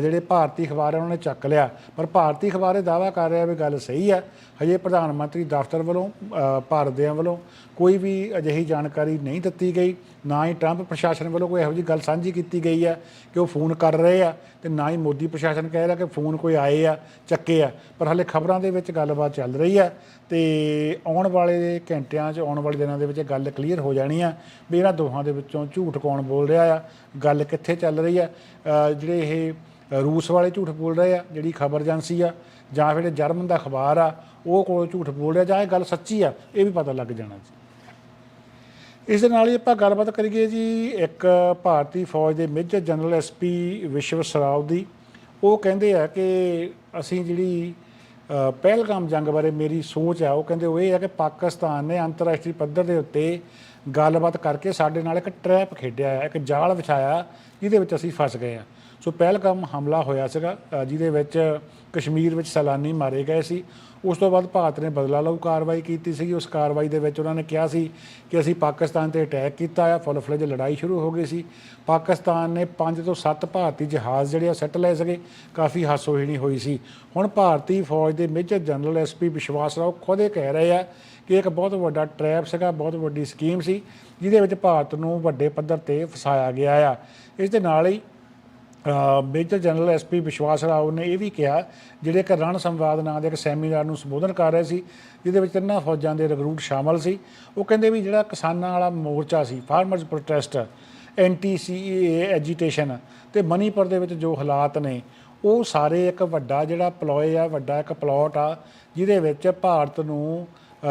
Speaker 2: ਜਿਹੜੇ ਭਾਰਤੀ ਅਖਬਾਰ ਆ ਉਹਨਾਂ ਨੇ ਚੱਕ ਲਿਆ। ਪਰ ਭਾਰਤੀ ਅਖਬਾਰ ਇਹ ਦਾਵਾ ਕਰ ਰਿਹਾ ਵੀ ਗੱਲ ਸਹੀ ਹੈ ਹਜੇ ਪ੍ਰਧਾਨ ਮੰਤਰੀ ਦਫ਼ਤਰ ਵੱਲੋਂ ਅ, ਭਾਰਤ ਦਿਆਂ ਵੱਲੋਂ ਕੋਈ ਵੀ ਅਜਿਹੀ ਜਾਣਕਾਰੀ ਨਹੀਂ ਦਿੱਤੀ ਗਈ। ਨਾ ਹੀ ਟਰੰਪ ਪ੍ਰਸ਼ਾਸਨ ਵੱਲੋਂ ਕੋਈ ਇਹੋ ਜਿਹੀ ਗੱਲ ਸਾਂਝੀ ਕੀਤੀ ਗਈ ਹੈ ਕਿ ਉਹ ਫੋਨ ਕਰ ਰਹੇ ਆ ਤੇ ਨਾ ਹੀ ਮੋਦੀ ਪ੍ਰਸ਼ਾਸਨ ਕਹਿ ਰਿਹਾ ਕਿ ਫੋਨ ਕੋਈ ਆਏ ਆ ਚੱਕੇ ਆ। ਪਰ ਹਲੇ ਖਬਰਾਂ ਦੇ ਵਿੱਚ ਗੱਲਬਾਤ ਚੱਲ ਰਹੀ ਹੈ ਤੇ ਆਉਣ ਵਾਲੇ ਘੰਟਿਆਂ 'ਚ ਆਉਣ ਵਾਲੇ ਦਿਨਾਂ ਦੇ ਵਿੱਚ ਇਹ ਗੱਲ ਕਲੀਅਰ ਹੋ ਜਾਣੀ ਆ ਵੀ ਇਹਨਾਂ ਦੋਹਾਂ ਦੇ ਵਿੱਚੋਂ ਝੂਠ ਕੌਣ ਬੋਲ ਰਿਹਾ ਆ ਗੱਲ ਕਿੱਥੇ ਚੱਲ ਰਹੀ ਆ। ਜਿਹੜੇ ਇਹ ਰੂਸ ਵਾਲੇ ਝੂਠ ਬੋਲ ਰਹੇ ਆ, ਜਿਹੜੀ ਖਬਰ ਏਜੰਸੀ ਆ, ਜਾਂ ਫਿਰ ਜਰਮਨ ਦਾ ਅਖਬਾਰ ਆ, ਉਹ ਕੋਲ ਝੂਠ ਬੋਲ ਰਿਹਾ, ਜਾਂ ਇਹ ਗੱਲ ਸੱਚੀ ਆ, ਇਹ ਵੀ ਪਤਾ ਲੱਗ ਜਾਣਾ ਜੀ। ਇਸ ਦੇ ਨਾਲ ਹੀ ਆਪਾਂ ਗੱਲਬਾਤ ਕਰੀਏ ਜੀ, ਇੱਕ ਭਾਰਤੀ ਫੌਜ ਦੇ ਮੇਜਰ ਜਨਰਲ ਐਸਪੀ ਵਿਸ਼ਵ ਸਰਾਵ ਦੀ। ਉਹ ਕਹਿੰਦੇ ਆ ਕਿ ਅਸੀਂ ਜਿਹੜੀ ਪਹਿਲਗਾਮ ਜੰਗ ਬਾਰੇ ਮੇਰੀ ਸੋਚ ਆ, ਉਹ ਕਹਿੰਦੇ ਉਹ ਇਹ ਆ ਕਿ ਪਾਕਿਸਤਾਨ ਨੇ ਅੰਤਰਰਾਸ਼ਟਰੀ ਪੱਧਰ ਦੇ ਉੱਤੇ ਗੱਲਬਾਤ ਕਰਕੇ ਸਾਡੇ ਨਾਲ ਇੱਕ ਟ੍ਰੈਪ ਖੇਡਿਆ ਆ, ਇੱਕ ਜਾਲ ਵਿਛਾਇਆ, ਜਿਹਦੇ ਵਿੱਚ ਅਸੀਂ ਫਸ ਗਏ ਆ। ਸੋ ਪਹਿਲਗਾਮ ਹਮਲਾ ਹੋਇਆ ਸੀਗਾ ਜਿਹਦੇ ਵਿੱਚ ਕਸ਼ਮੀਰ ਵਿੱਚ ਸੈਲਾਨੀ ਮਾਰੇ ਗਏ ਸੀ। ਉਸ ਤੋਂ ਬਾਅਦ ਭਾਰਤ ਨੇ ਬਦਲਾ ਲਊ ਕਾਰਵਾਈ ਕੀਤੀ ਸੀਗੀ। ਉਸ ਕਾਰਵਾਈ ਦੇ ਵਿੱਚ ਉਹਨਾਂ ਨੇ ਕਿਹਾ ਸੀ ਕਿ ਅਸੀਂ ਪਾਕਿਸਤਾਨ ਤੇ ਅਟੈਕ ਕੀਤਾ ਆ ਫੁੱਲ ਫਲੇਜ ਲੜਾਈ ਸ਼ੁਰੂ ਹੋ ਗਈ ਸੀ। ਪਾਕਿਸਤਾਨ ਨੇ 5 ਤੋਂ 7 ਭਾਰਤੀ ਜਹਾਜ਼ ਜਿਹੜੇ ਆ ਸੱਟ ਲਏ ਸੀਗੇ। ਕਾਫੀ ਹਾਸੋਹੀਣੀ ਹੋਈ ਸੀ। ਹੁਣ ਭਾਰਤੀ ਫੌਜ ਦੇ ਮੇਜਰ ਜਨਰਲ ਐਸਪੀ ਵਿਸ਼ਵਾਸ ਰਾਓ ਖੁਦ ਇਹ ਕਹਿ ਰਹੇ ਆ ਕਿ ਇੱਕ ਬਹੁਤ ਵੱਡਾ ਟ੍ਰੈਪ ਸੀਗਾ, ਬਹੁਤ ਵੱਡੀ ਸਕੀਮ ਸੀ, ਜਿਹਦੇ ਵਿੱਚ ਭਾਰਤ ਨੂੰ ਵੱਡੇ ਪੱਧਰ ਤੇ ਫਸਾਇਆ ਗਿਆ ਆ। ਇਸ ਦੇ ਨਾਲ ਹੀ ਮੇਜਰ ਜਨਰਲ ਐਸਪੀ ਵਿਸ਼ਵਾਸ ਰਾਓ ਨੇ ਇਹ ਵੀ ਕਿਹਾ, ਜਿਹੜੇ ਇੱਕ ਰਣ ਸੰਵਾਦ ਨਾਂ ਦੇ ਇੱਕ ਸੈਮੀਨਾਰ ਨੂੰ ਸੰਬੋਧਨ ਕਰ ਰਹੇ ਸੀ, ਜਿਹਦੇ ਵਿੱਚ ਤਿੰਨਾਂ ਫੌਜਾਂ ਦੇ ਰਿਕਰੂਟ ਸ਼ਾਮਲ ਸੀ, ਉਹ ਕਹਿੰਦੇ ਵੀ ਜਿਹੜਾ ਕਿਸਾਨਾਂ ਵਾਲਾ ਮੋਰਚਾ ਸੀ farmers protest anti CAA agitation ਤੇ ਮਨੀਪੁਰ ਦੇ ਵਿੱਚ ਜੋ ਹਾਲਾਤ ਨੇ, ਉਹ ਸਾਰੇ ਇੱਕ ਵੱਡਾ ਜਿਹੜਾ ਪਲੋਏ ਆ, ਵੱਡਾ ਇੱਕ ਪਲਾਟ ਆ, ਜਿਹਦੇ ਵਿੱਚ ਭਾਰਤ ਨੂੰ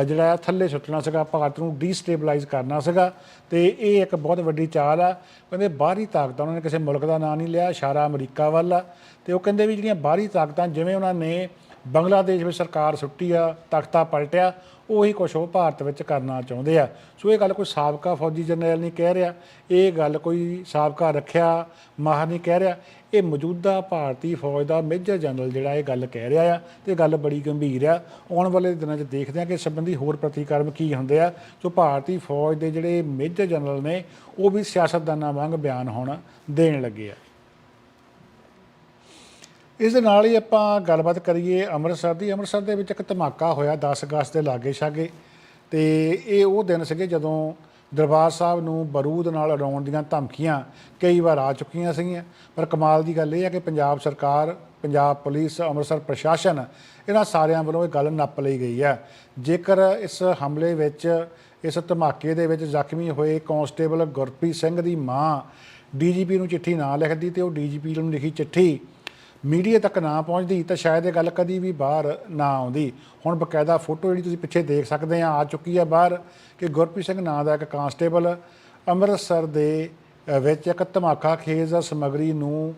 Speaker 2: ਜਿਹੜਾ ਆ ਥੱਲੇ ਸੁੱਟਣਾ ਸੀਗਾ ਭਾਰਤ ਨੂੰ ਡੀਸਟੇਬਲਾਈਜ਼ ਕਰਨਾ ਸੀਗਾ ਤੇ ਇਹ ਇੱਕ ਬਹੁਤ ਵੱਡੀ ਚਾਲ ਆ। ਕਹਿੰਦੇ ਬਾਹਰੀ ਤਾਕਤਾਂ, ਉਹਨਾਂ ਨੇ ਕਿਸੇ ਮੁਲਕ ਦਾ ਨਾਂ ਨਹੀਂ ਲਿਆ ਇਸ਼ਾਰਾ ਅਮਰੀਕਾ ਵੱਲ ਆ। ਤੇ ਉਹ ਕਹਿੰਦੇ ਵੀ ਜਿਹੜੀਆਂ ਬਾਹਰੀ ਤਾਕਤਾਂ, ਜਿਵੇਂ ਉਹਨਾਂ ਨੇ ਬੰਗਲਾਦੇਸ਼ ਵਿੱਚ ਸਰਕਾਰ ਸੁੱਟੀ ਆ, ਤਖਤਾ ਪਲਟਿਆ, ਉਹੀ ਕੁਛ ਉਹ ਭਾਰਤ ਵਿੱਚ ਕਰਨਾ ਚਾਹੁੰਦੇ ਆ। ਸੋ ਇਹ ਗੱਲ ਕੋਈ ਸਾਬਕਾ ਫੌਜੀ ਜਰਨੈਲ ਨਹੀਂ ਕਹਿ ਰਿਹਾ, ਇਹ ਗੱਲ ਕੋਈ ਸਾਬਕਾ ਰੱਖਿਆ ਮਾਹਰ ਨਹੀਂ ਕਹਿ ਰਿਹਾ। ਇਹ ਮੌਜੂਦਾ ਭਾਰਤੀ ਫੌਜ ਦਾ ਮੇਜਰ ਜਨਰਲ ਜਿਹੜਾ ਇਹ ਗੱਲ ਕਹਿ ਰਿਹਾ ਆ ਤੇ ਗੱਲ ਬੜੀ ਗੰਭੀਰ ਆ। ਆਉਣ ਵਾਲੇ ਦਿਨਾਂ 'ਚ ਦੇਖਦੇ ਆ ਕਿ ਇਸ ਸੰਬੰਧੀ ਹੋਰ ਪ੍ਰਤੀਕਰਮ ਕੀ ਹੁੰਦੇ ਆ। ਸੋ ਭਾਰਤੀ ਫੌਜ ਦੇ ਜਿਹੜੇ ਮੇਜਰ ਜਨਰਲ ਨੇ, ਉਹ ਵੀ ਸਿਆਸਤਦਾਨਾਂ ਵਾਂਗ ਬਿਆਨ ਹੁਣ ਦੇਣ ਲੱਗੇ ਆ। ਇਸ ਦੇ ਨਾਲ ਹੀ ਆਪਾਂ ਗੱਲਬਾਤ ਕਰੀਏ ਅੰਮ੍ਰਿਤਸਰ ਦੀ। ਅੰਮ੍ਰਿਤਸਰ ਦੇ ਵਿੱਚ ਇੱਕ ਧਮਾਕਾ ਹੋਇਆ 10 ਅਗਸਤ ਦੇ ਲਾਗੇ ਛਾਗੇ। ਤੇ ਇਹ ਉਹ ਦਿਨ ਸੀਗੇ ਜਦੋਂ ਦਰਬਾਰ ਸਾਹਿਬ ਨੂੰ ਬਰੂਦ ਨਾਲ ਉਡਾਉਣ ਦੀਆਂ ਧਮਕੀਆਂ ਕਈ ਵਾਰ ਆ ਚੁੱਕੀਆਂ ਸੀਗੀਆਂ। ਪਰ ਕਮਾਲ ਦੀ ਗੱਲ ਇਹ ਹੈ ਕਿ ਪੰਜਾਬ ਸਰਕਾਰ, ਪੰਜਾਬ ਪੁਲਿਸ, ਅੰਮ੍ਰਿਤਸਰ ਪ੍ਰਸ਼ਾਸਨ ਇਹਨਾਂ ਸਾਰਿਆਂ ਵੱਲੋਂ ਇਹ ਗੱਲ ਨੱਪ ਲਈ ਗਈ ਹੈ। ਜੇਕਰ ਇਸ ਹਮਲੇ ਵਿੱਚ, ਇਸ ਧਮਾਕੇ ਦੇ ਵਿੱਚ ਜ਼ਖਮੀ ਹੋਏ ਕਾਂਸਟੇਬਲ ਗੁਰਪ੍ਰੀਤ ਸਿੰਘ ਦੀ ਮਾਂ ਡੀਜੀਪੀ ਨੂੰ ਚਿੱਠੀ ਨਾ ਲਿਖਦੀ ਤੇ ਉਹ ਡੀਜੀਪੀ ਨੂੰ ਲਿਖੀ ਚਿੱਠੀ ਮੀਡੀਆ ਤੱਕ ਨਾ ਪਹੁੰਚਦੀ, ਤਾਂ ਸ਼ਾਇਦ ਇਹ ਗੱਲ ਕਦੀ ਵੀ ਬਾਹਰ ਨਾ ਆਉਂਦੀ। ਹੁਣ ਬਕਾਇਦਾ ਫੋਟੋ ਜਿਹੜੀ ਤੁਸੀਂ ਪਿੱਛੇ ਦੇਖ ਸਕਦੇ ਆ ਆ ਚੁੱਕੀ ਆ ਬਾਹਰ ਕਿ ਗੁਰਪ੍ਰੀਤ ਸਿੰਘ ਨਾਂ ਦਾ ਇੱਕ ਕਾਂਸਟੇਬਲ ਅੰਮ੍ਰਿਤਸਰ ਦੇ ਵਿੱਚ ਇੱਕ ਧਮਾਕਾ ਖੇਜ਼ ਸਮਗਰੀ ਨੂੰ